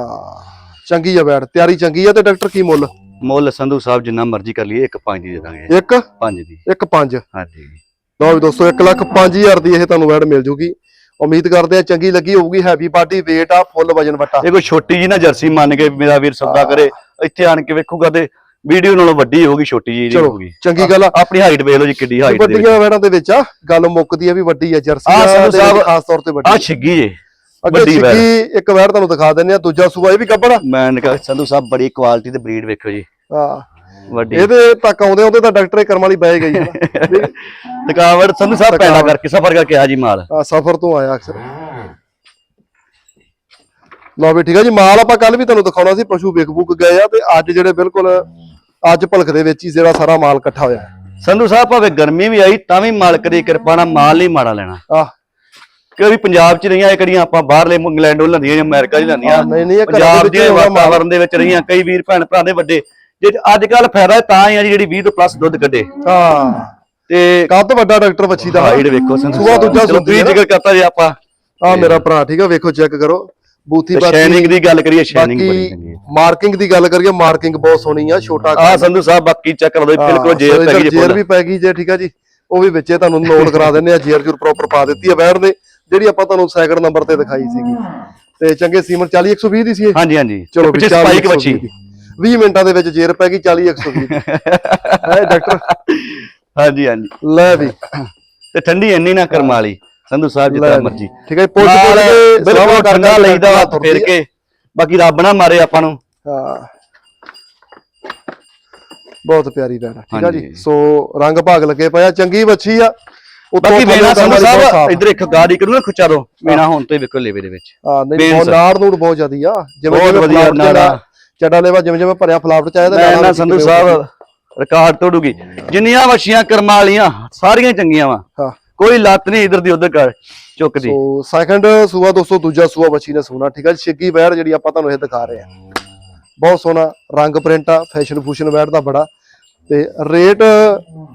ਚੰਗੀ ਆ ਵੈੜ ਤਿਆਰੀ ਚੰਗੀ ਆ ਤੇ ਡਾਕਟਰ ਕੀ ਮੁੱਲ? ਮੁੱਲ ਸੰਧੂ ਸਾਹਿਬ ਜਿੰਨਾ ਮਰਜ਼ੀ ਕਰ ਲਈਏ ਇੱਕ ਪੰਜ ਦੀ ਦੇ ਦਾਂਗੇ। ਇੱਕ? ਪੰਜ ਦੀ। ਇੱਕ ਪੰਜ। ਹਾਂਜੀ। ਲਓ ਵੀ ਦੋਸਤੋ 1 ਲੱਖ 5000 ਦੀ ਇਹ ਤੁਹਾਨੂੰ ਵੈੜ ਮਿਲ ਜੂਗੀ। ਉਮੀਦ ਕਰਦੇ ਆ ਚੰਗੀ ਲੱਗੀ ਹੋਊਗੀ ਹੈਵੀ ਪਾਰਟੀ weight ਆ ਫੁੱਲ ਵਜਨ ਵਟਾ। ਇਹ ਕੋਈ ਛੋਟੀ ਜੀ ਨਾ ਜਰਸੀ ਮੰਨ ਕੇ ਮੇਰਾ ਵੀਰ ਸੌਦਾ ਕਰੇ ਇੱਥੇ ਆਣ ਕੇ ਵੇਖੂਗਾ ਤੇ ਵੀਡੀਓ ਨਾਲੋਂ ਵੱਡੀ ਹੋਊਗੀ ਛੋਟੀ ਜੀ ਹੋਊਗੀ। ਚੰਗੀ ਗੱਲ ਆ। ਆਪਣੀ ਹਾਈਟ ਵੇਖ ਲਓ ਜੀ ਕਿੱਡੀ ਹਾਈਟ ਦੇ ਵੱਡੀਆਂ ਵੈੜਾਂ ਦੇ ਵਿੱਚ ਆ ਗੱਲ ਮੁੱਕਦੀ ਆ ਵੀ ਵੱਡੀ ਆ ਜਰਸੀ ਆ ਸਾਹਿਬ, ਖਾਸ ਤੌਰ ਤੇ ਆ। ਵੱਡੀ ਛਿੱਗੀ ਜੇ ਵੱਡੀ ਵੈੜ। ਸਿੱਕੀ ਇੱਕ ਵੈੜ ਤੁਹਾਨੂੰ ਦਿਖਾ ਦਿੰਨੇ ਆ ਦੂਜਾ ਸੂਆ ਇਹ ਵੀ ਆ ਮੈਂ ਕਿਹਾ ਸੰਧੂ ਸਾਹਿਬ ਬੜੀ ਕੁਆਲਿਟੀ ਤੇ ਬਰੀਡ ਵੇਖੋ ਜੀ। ਹਾਂ। ਵੱਡੀ। ਇਹਦੇ ਤੱਕ ਆਉਂਦੇ ਆਉਂਦੇ ਤਾਂ ਡਾਕਟਰ ਕਰਮ ਵਾਲੀ ਬਹਿ ਗਈ। [LAUGHS] ਥਕਾਵਟ ਸੰਧੂ ਸਾਹਿਬ ਪੈਦਾ। ਕਰਕੇ ਸਫਰ ਕਰਕੇ ਆ ਜੀ ਮਾਲ। ਆ ਸਫਰ ਤੋਂ ਆਇਆ ਅਕਸਰ। ਲਓ ਵੀ ਠੀਕ ਆ ਜੀ ਮਾਲ ਆਪਾਂ ਕੱਲ ਵੀ ਤੁਹਾਨੂੰ ਦਿਖਾਉਣਾ ਸੀ ਪਸ਼ੂ ਵਿਕ ਬੁੱਕ ਗਏ ਆ ਤੇ ਅੱਜ ਜਿਹੜੇ ਬਿਲਕੁਲ ਅੱਜ ਭਲਕ ਦੇ ਵਿੱਚ ਹੀ ਜਿਹੜਾ ਸਾਰਾ ਮਾਲ ਇਕੱਠਾ ਹੋਇਆ। ਸੰਧੂ ਸਾਹਿਬ ਭਾਵੇਂ ਗਰਮੀ ਵੀ ਆਈ ਤਾਂ ਵੀ ਮਾਲਕ ਦੀ ਕਿਰਪਾ ਨਾਲ ਮਾਲ ਨਹੀਂ ਮਾੜਾ ਲੈਣਾ। ਆ। ਕਿਉਂਕਿ ਪੰਜਾਬ 'ਚ ਰਹੀਆਂ ਇਹ ਕਿਹੜੀਆਂ ਆਪਾਂ ਬਾਹਰਲੇ ਇੰਗਲੈਂਡ ਉਹ ਲੈਂਦੀਆਂ ਜਾਂ ਅਮਰੀਕਾ 'ਚ ਲੈਂਦੀਆਂ। ਨਹੀਂ ਨਹੀਂ ਇਹ ਪੰਜਾਬ ਦੇ ਵਾਤਾਵਰਨ ਦੇ ਵਿੱਚ ਰਹੀਆਂ ਕਈ ਵੀਰ ਭੈਣ ਭਰਾ ਦੇ ਵੱਡੇ। ਜੇ ਅੱਜ ਕੱਲ ਫਾਇਦਾ ਤਾਂ ਹੀ ਆ ਜੀ ਜਿਹੜੀ 20 ਤੋਂ ਪਲੱਸ ਦੁੱਧ ਕੱਢੇ। ਹਾਂ। ਤੇ ਕੱਦ ਵੱਡਾ ਡਾਕਟਰ ਬੱਚੀ ਦਾ? ਹਾਈਟ ਵੇਖੋ ਸੂਆ। ਦੂਜਾ ਨਾ। ਜ਼ਿਕਰ ਕਰਤਾ ਜੇ ਆਪਾਂ। ਆ ਮੇਰਾ ਭਰਾ ਠੀਕ ਆ ਵੇਖੋ ਚੈੱਕ ਕਰੋ। ਬੂਥੀ ਬਾਕੀ ਸ਼ਾਈਨਿੰਗ ਦੀ ਗੱਲ ਕਰੀਏ ਸ਼ਾਈਨਿੰਗ ਬੜੀ ਚੰਗੀ ਹੈ। ਮਾਰਕਿੰਗ ਦੀ ਗੱਲ ਕਰੀਏ ਮਾਰਕਿੰਗ ਬਹੁਤ ਸੋਹਣੀ ਆ ਛੋਟਾ ਆ ਸੰਧੂ ਸਾਹਿਬ ਬਾਕੀ ਚੈੱਕ ਕਰੋ ਬਿਲਕੁਲ ਜੇਰ ਪੈ ਗਈ ਜੇਰ। ਵੀ ਪੈ ਗਈ ਜੇ ਠੀਕ ਆ ਜੀ। ਉਹ ਵੀ ਵਿੱਚੇ ਤੁਹਾਨੂੰ ਨੋਟ ਕਰਾ ਦਿੰਨੇ ਆ ਜੇਰ ਜੁਰ ਪ੍ਰੋਪਰ ਪਾ ਦਿੱਤੀ ਆ ਵੈੜ ਦੇ। ਜਿਹੜੀ ਆਪਾਂ ਤੁਹਾਨੂੰ ਸੈਕਿੰਡ ਨੰਬਰ ਤੇ ਦਿਖਾਈ ਸੀਗੀ। ਤੇ ਚੰਗੇ ਸੀਮਨ 40 120 ਦੀ ਸੀ ਹਾਂਜੀ ਹਾਂਜੀ। ਚਲੋ ਪਿੱਛੇ ਵੀ 40 ਸਪਾਈਕ 120 ਬੱਚੀ ਦੀ। 20 ਮਿੰਟਾਂ ਦੇ ਵਿੱਚ ਜੇਰ ਪੈ ਗਈ 40 120 ਦੀ ਹੈ ਡਾਕਟਰ? ਹਾਂਜੀ ਹਾਂਜੀ। ਲੈ ਵੀ। ਤੇ ਠੰਡੀ ਇੰਨੀ ਨਾ ਕਰਮ ਵਾਲੀ ਸੰਧੂ ਸਾਹਿਬ ਜਿੱਦਾਂ। ਮਰਜ਼ੀ। ਠੀਕ ਹੈ ਪੁੱਛ ਕੇ ਕਰ ਠੰਡਾ ਲਈਦਾ ਫੇਰ ਕੇ। ਬਾਕੀ ਰੱਬ ਨਾ ਮਾਰੇ ਆਪਾਂ ਨੂੰ। ਹਾਂ। ਬਹੁਤ ਪਿਆਰੀ ਆ, ਠੀਕ ਆ ਜੀ। ਸੋ ਰੰਗ ਭਾਗ ਲੱਗੇ ਪਿਆ ਚੰਗੀ ਬੱਚੀ ਆ। ਬਾਕੀ ਕਰਮ ਸੰਧੂ ਸਾਹਿਬ। ਇੱਧਰ ਇੱਕ ਗਾੜੀ ਕਰੂੰ ਨਾ ਖੁੱਚਾ ਦੋ। ਮੇਨਾ ਹੁਣ ਤੋਂ ਹੀ ਵੇਖੋ ਲੇਵੇ ਦੇ ਵਿੱਚ। ਹਾਂ ਨਹੀਂ ਨਾੜ ਨੂੜ ਬਹੁਤ ਜ਼ਿਆਦੀ ਆ। ਜਿਵੇਂ ਬਹੁਤ ਵਧੀਆ ਨਾੜ। ਚੱਡਾ ਲੈਵਾ ਜਿਵੇਂ ਜਿਵੇਂ ਭਰਿਆ ਫਲਾਵਟ ਚ ਆਇਆ ਮੈਂ ਨਾ ਸੰਧੂ ਸਾਹਿਬ ਰਿਕਾਰਡ ਤੋੜੂਗੀ। ਜਿੰਨੀਆਂ ਵਛੀਆਂ ਕਰਮਾਂ ਵਾਲੀਆਂ ਸਾਰੀਆਂ ਚੰਗੀਆਂ ਵਾ। ਹਾਂ। ਕੋਈ ਲੱਤ ਨਹੀਂ ਇਧਰ ਦੀ ਉਧਰ ਕਰ ਚੁੱਕਦੀ। ਸੋ ਸੈਕੰਡ ਸੂਆ ਦੋਸਤੋ ਦੂਜਾ ਸੂਆ ਬੱਚੀ ਨੇ ਸੋਨਾ ਠੀਕ ਜੀ? ਛਿੱਗੀ ਵੈੜ ਜਿਹੜੀ ਆਪਾਂ ਤੁਹਾਨੂੰ ਇਹ ਦਿਖਾ ਰਹੇ ਆ। ਬਹੁਤ ਸੋਹਣਾ ਰੰਗ ਪ੍ਰਿੰਟ ਆ ਫੈਸ਼ਨ ਫੂਸ਼ਨ ਵੈੜ ਦਾ ਬੜਾ। ਤੇ ਰੇਟ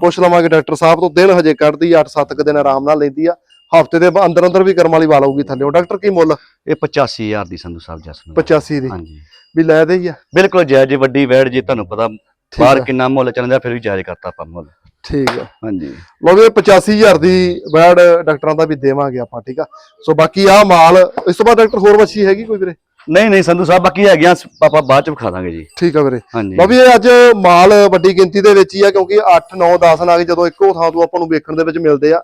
ਪੁੱਛ ਲਵਾਂਗੇ ਡਾਕਟਰ ਸਾਹਿਬ ਤੋਂ ਦਿਨ ਹਜੇ ਕੱਢਦੀ 8-7 ਕ ਦਿਨ ਆਰਾਮ ਨਾਲ ਲੈਂਦੀ ਆ। ਹਫ਼ਤੇ ਦੇ ਅੰਦਰ ਅੰਦਰ ਵੀ ਕਰਮ ਵਾਲੀ ਵਾਲ ਆਊਗੀ ਥੱਲੇ। ਡਾਕਟਰ ਕੀ ਮੁੱਲ? ਇਹ 85000 ਦੀ ਸੰਧੂ ਸਾਹਿਬ ਜਸ ਨੂੰ। 85 ਦੀ। ਹਾਂਜੀ। ਵੀ ਲੈ ਦੇ ਹੀ ਆ। ਬਿਲਕੁਲ ਜਾਇਜ਼ ਵੱਡੀ ਵੈੜ ਜੀ ਤੁਹਾਨੂੰ ਪਤਾ ਬਾਹਰ ਆ। ਕਿੰਨਾ ਮੁੱਲ ਚੱਲਦਾ ਫਿਰ ਵੀ ਜਾਇਜ਼ ਕਰਤਾ ਆਪਾਂ ਮੁੱਲ। ਠੀਕ ਆ। ਹਾਂਜੀ। ਲੋ ਵੀ ਇਹ 85000 ਦੀ ਵੈੜ ਡਾਕਟਰਾਂ ਦਾ ਵੀ ਦੇਵਾਂਗੇ ਆਪਾਂ ਠੀਕ ਆ? ਸੋ ਬਾਕੀ ਆ ਮਾਲ ਇਸ ਤੋਂ ਬਾਅਦ ਡਾਕਟਰ ਹੋਰ ਬੱਚੀ ਹੈਗੀ ਕੋਈ ਵੀਰੇ? ਨਹੀਂ ਨਹੀਂ ਸੰਧੂ ਸਾਹਿਬ ਬਾਕੀ ਹੈਗੀਆਂ ਆਪਾਂ ਬਾਅਦ ਚ ਵਿਖਾ ਦਾਂਗੇ ਜੀ। ਠੀਕ ਆ ਵੀਰੇ। ਹਾਂਜੀ। ਵੀ ਇਹ ਅੱਜ ਮਾਲ ਵੱਡੀ ਗਿਣਤੀ ਦੇ ਵਿੱਚ ਹੀ ਆ ਕਿਉਂਕਿ 8 9 10 ਨਾਗ ਜਦੋਂ ਇੱਕੋ ਥਾਂ ਤੋਂ ਆਪਾਂ ਨੂੰ ਵੇਖਣ ਦੇ ਵਿੱਚ ਮਿਲਦੇ ਆ।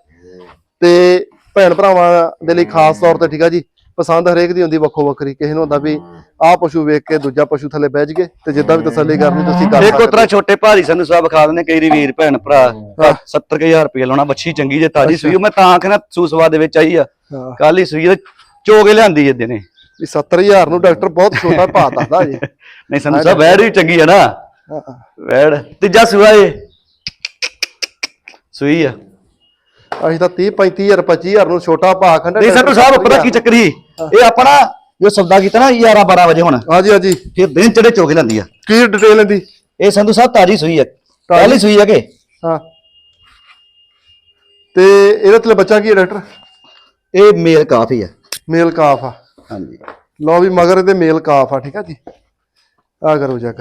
ਤੇ ਭੈਣ ਭਰਾਵਾਂ ਦੇ ਲਈ ਖਾਸ ਤੌਰ ਤੇ ਠੀਕ ਆ ਜੀ ਪਸੰਦ ਹਰੇਕ ਦੀ ਹੁੰਦੀ ਵੱਖੋ ਵੱਖਰੀ ਕਿਸੇ ਨੂੰ ਹੁੰਦਾ ਵੀ ਆਹ ਪਸ਼ੂ ਵੇਖ ਕੇ ਦੂਜਾ ਪਸ਼ੂ ਥੱਲੇ ਬਹਿ ਜਗੇ ਤੇ ਜਿੱਦਾਂ ਵੀ ਤਸੱਲੀ ਕਰਨੀ ਤੁਸੀਂ ਕਰ ਇੱਕ ਉਤਰਾ ਛੋਟੇ ਭਾਰੀ ਸੰਧੂ ਸਾਹਿਬ ਵਿਖਾ ਦਿੰਦੇ ਕਈ ਵਾਰੀ ਭੈਣ ਭਰਾ ਹਾਂ। 70000 ਰੁਪਏ ਲਾਉਣਾ ਬੱਚੀ ਚੰਗੀ ਜੇ ਤਾਜੀ। ਸੂਈ ਮੈਂ ਤਾਂ ਆਖਣਾ ਸੂਸਵਾ ਦੇ ਵਿੱਚ ਆਈ ਆ। ਕੱਲ ਹੀ ਸੂਈ ਚੋਗੇ ਲਿਆਂਦੀ ਜਿੱਦੇ ਨੇ। ਵੀ 70000 ਨੂੰ ਡਾਕਟਰ ਬਹੁਤ ਛੋਟਾ ਭਾਅ ਦੱਸਦਾ ਜੀ। ਨਹੀਂ ਸੰਧੂ ਸਾਹਿਬ ਵੈੜ ਵੀ ਚੰਗੀ ਆ ਨਾ। ਵੈੜ ਤੀਜਾ ਸੂਆ ਏ। ਸੂਈ ਆ। ਅਸੀਂ ਤਾਂ 30 35000 25000 ਨੂੰ ਛੋਟਾ ਭਾਅ ਖੰਡਾ ਨਹੀਂ ਸੰਧੂ ਸਾਹਿਬ ਪਤਾ ਕੀ ਚੱਕਰੀ ਇਹ ਆਪਣਾ ਜੋ ਸੌਦਾ ਕੀਤਾ ਨਾ 11 12 ਵਜੇ ਹੁਣ। ਹਾਂਜੀ ਹਾਂਜੀ। ਫਿਰ ਦਿਨ ਚੜੇ ਚੋਗੇ ਲੈਂਦੀ ਆ। ਕੀ ਡਿਟੇਲ ਇਹਦੀ ਇਹ ਸੰਧੂ ਸਾਹਿਬ ਤਾਜੀ ਸੂਈ ਆ। ਪਹਿਲੀ ਸੂਈ ਆ ਕਿ? ਹਾਂ। ਤੇ ਇਹਦੇ ਥੱਲੇ ਬੱਚਾ ਕੀ ਹੈ ਡਾਕਟਰ? ਇਹ ਮੇਲ ਕਾਫੀ ਆ। ਮੇਲ ਕਾਫ ਆ। ਹਾਂਜੀ। ਲਓ ਵੀ ਮਗਰ ਇਹਦੇ ਮੇਲ ਕਾਫ ਆ ਠੀਕ ਆ ਜੀ? ਆ ਕਰੋ ਚੈੱਕ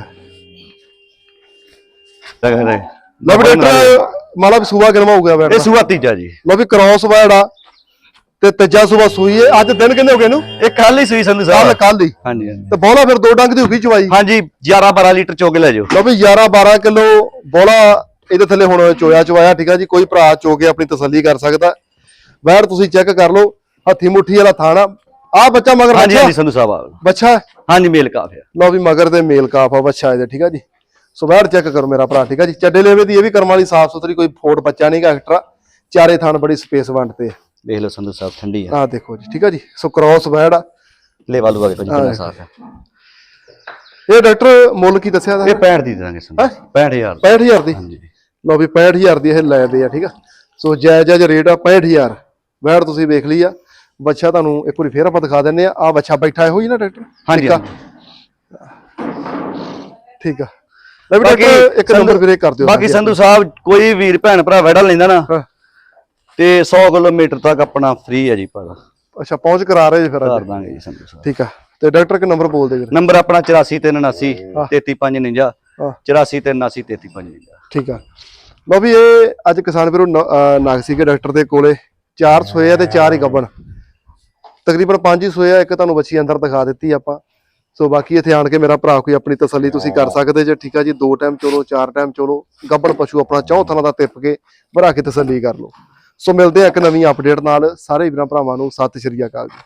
ਲਓ ਵੀ ਡਾਕਟਰ ਮਾਲਾ ਵੀ ਸੂਆ ਕਿਨਵਾ ਹੋ ਗਿਆ ਇਹ ਬੈਠਾ ਸੂਆ ਤੀਜਾ ਜੀ। ਲਓ ਵੀ ਕ੍ਰਾਸ ਵਰਡ ਆ ਤੇ ਤੀਜਾ ਸੂਆ ਸੂਈ ਹੈ ਅੱਜ ਦਿਨ ਕਿੰਨੇ ਹੋ ਗਏ ਇਹਨੂੰ? ਇਹ ਕੱਲ ਹੀ ਸੂਈ ਸੰਧੂ ਕੱਲ ਸਾਹਿਬ ਕੱਲ ਹੀ। ਹਾਂਜੀ ਹਾਂਜੀ। ਤੇ ਬੋਲਾ ਫਿਰ ਦੋ ਡੰਗ ਦੀ ਹੋ ਗਈ ਚਵਾਈ ਹਾਂਜੀ 11 12 ਲੀਟਰ ਚੋਗੇ ਲੈ ਜਾਓ। ਲਓ ਵੀ 11 12 ਕਿਲੋ ਬੋਲਾ ਇਹਦੇ ਥੱਲੇ ਹੁਣ ਚੋਇਆ ਚਵਾਇਆ ਠੀਕ ਆ ਜੀ? ਕੋਈ ਭਰਾ ਚੋ ਕੇ ਆਪਣੀ ਤਸੱਲੀ ਕਰ ਸਕਦਾ। ਵੈੜ ਤੁਸੀਂ ਚੈੱਕ ਕਰ ਲਓ ਹੱਥੀ ਮੁੱਠੀ ਵਾਲਾ ਥਾਣਾ ਆ। ਬੱਚਾ ਮਗਰ ਹਾਂਜੀ ਬੱਚਾ? ਹਾਂਜੀ ਸੰਧੂ ਸਾਹਿਬ ਆ। ਬੱਚਾ। ਹਾਂਜੀ ਮੇਲ ਕਾਫੀ ਆ। ਲਓ ਵੀ ਮਗਰ ਦੇ ਮੇਲ ਕਾਫ ਆ ਬੱਚਾ ਇਹਦੇ ਠੀਕ ਆ ਜੀ? ਸੋ ਵੈੜ ਚੈੱਕ ਕਰੋ ਮੇਰਾ ਭਰਾ ਠੀਕ ਆ ਜੀ? ਚੱਡੇ ਲੇਵੇ ਦੀ ਇਹ ਵੀ ਕਰਮ ਵਾਲੀ ਸਾਫ਼ ਸੁਥਰੀ ਕੋਈ ਫੋਟ ਬੱਚਾ ਨਹੀਂਗਾ ਐਕਸਟਰਾ ਚਾਰੇ ਥਾਣ ਬੜੀ ਸਪੇਸ ਵੰਡਤੇ ਦੇਖ ਲਓ ਸੰਧੂ ਸਾਹਿਬ ਠੰਡੀ ਆ। ਆ ਦੇਖੋ ਜੀ ਠੀਕ ਆ ਜੀ? ਸੋ ਕ੍ਰਾਸ ਵੈੜ ਆ। ਲੈ ਵਾਲੂ ਆ ਵੇਖੋ ਜੀ ਕਿੰਨਾ ਸਾਫ਼ ਹੈ ਇਹ ਡਾਕਟਰ ਮੁੱਲ ਕੀ ਦੱਸਿਆ ਦਾ? ਇਹ 65 ਦੀ ਦੇਵਾਂਗੇ ਸੰਧੂ। 65000 65000 ਦੀ। ਹਾਂਜੀ। ਲਓ ਵੀ 65000 ਦੀ ਇਹ ਲੈਦੇ ਆ ਠੀਕ ਆ? ਸੋ ਜਾਇਜ਼ ਜਾਇਜ਼ ਰੇਟ ਆ 65000 ਵੈੜ ਤੁਸੀਂ ਵੇਖ ਲਈ ਆ। ਬੱਚਾ ਤੁਹਾਨੂੰ ਇੱਕ ਵਾਰੀ ਫੇਰ ਆਪਾਂ ਦਿਖਾ ਦਿੰਨੇ ਆ। ਆ ਬੱਚਾ ਬੈਠਾ ਇਹੋ ਹੀ ਨਾ ਡਾਕਟਰ? ਹਾਂਜੀ, ਆ? ਠੀਕ ਆ। ਲੈ ਵੀ ਬਾਕੀ ਡਾਕਟਰ ਇੱਕ ਨੰਬਰ ਸੰਧੂ- ਵੀਰੇ ਕਰ ਦਿਓ ਬਾਕੀ ਸੰਧੂ ਸਾਹਿਬ ਕੋਈ ਵੀਰ ਭੈਣ ਭਰਾ ਵੈੜਾ ਲੈਂਦਾ ਨਾ। ਤੇ 100 ਕਿਲੋਮੀਟਰ ਤੱਕ ਆਪਣਾ ਫ੍ਰੀ ਹੈ ਜੀ ਪਰ ਅੱਛਾ ਪਹੁੰਚ ਕਰਾ ਰਹੇ ਜੀ ਫਿਰ ਕਰ ਦਾਂਗੇ ਜੀ ਸੰਧੂ ਸਾਹਿਬ। ਠੀਕ ਆ। ਤੇ ਡਾਕਟਰ ਕਿ ਨੰਬਰ ਬੋਲ ਦੇ ਵੀਰੇ ਨੰਬਰ ਆਪਣਾ 8479 ਹਾਂ। 33549 ਹਾਂ। 8479 33549 ਠੀਕ ਆ। ਲਓ ਵੀ ਇਹ ਅੱਜ ਕਿਸਾਨ ਵੀਰੋ ਨਾਗ ਸੀਗੇ ਡਾਕਟਰ ਦੇ ਕੋਲੇ। ਚਾਰ ਸੋਏ ਆ ਤੇ ਚਾਰ ਹੀ ਗੱਬਣ। ਤਕਰੀਬਨ ਪੰਜ ਹੀ ਸੋਏ ਆ ਇੱਕ ਤੁਹਾਨੂੰ ਬੱਚੀ ਅੰਦਰ ਦਿਖਾ ਦਿੱਤੀ ਆਪਾਂ। ਸੋ ਬਾਕੀ ਇੱਥੇ ਆਣ ਕੇ ਮੇਰਾ ਭਰਾ ਕੋਈ ਆਪਣੀ ਤਸੱਲੀ ਤੁਸੀਂ ਕਰ ਸਕਦੇ ਜੇ ਠੀਕ ਆ ਜੀ ਦੋ ਟਾਈਮ ਚਲੋ ਚਾਰ ਟਾਈਮ ਚਲੋ ਗੱਬਣ ਪਸ਼ੂ ਆਪਣਾ ਚੌਂ ਥਾਂ ਦਾ ਤਿੱਪ ਕੇ ਭਰਾ ਕੇ ਤਸੱਲੀ ਕਰ ਲਓ। ਸੋ ਮਿਲਦੇ ਆ ਇੱਕ ਨਵੀਂ ਅਪਡੇਟ ਨਾਲ। ਸਾਰੇ ਵੀਰਾਂ ਭਰਾਵਾਂ ਨੂੰ ਸਤਿ ਸ਼੍ਰੀ ਅਕਾਲ ਜੀ।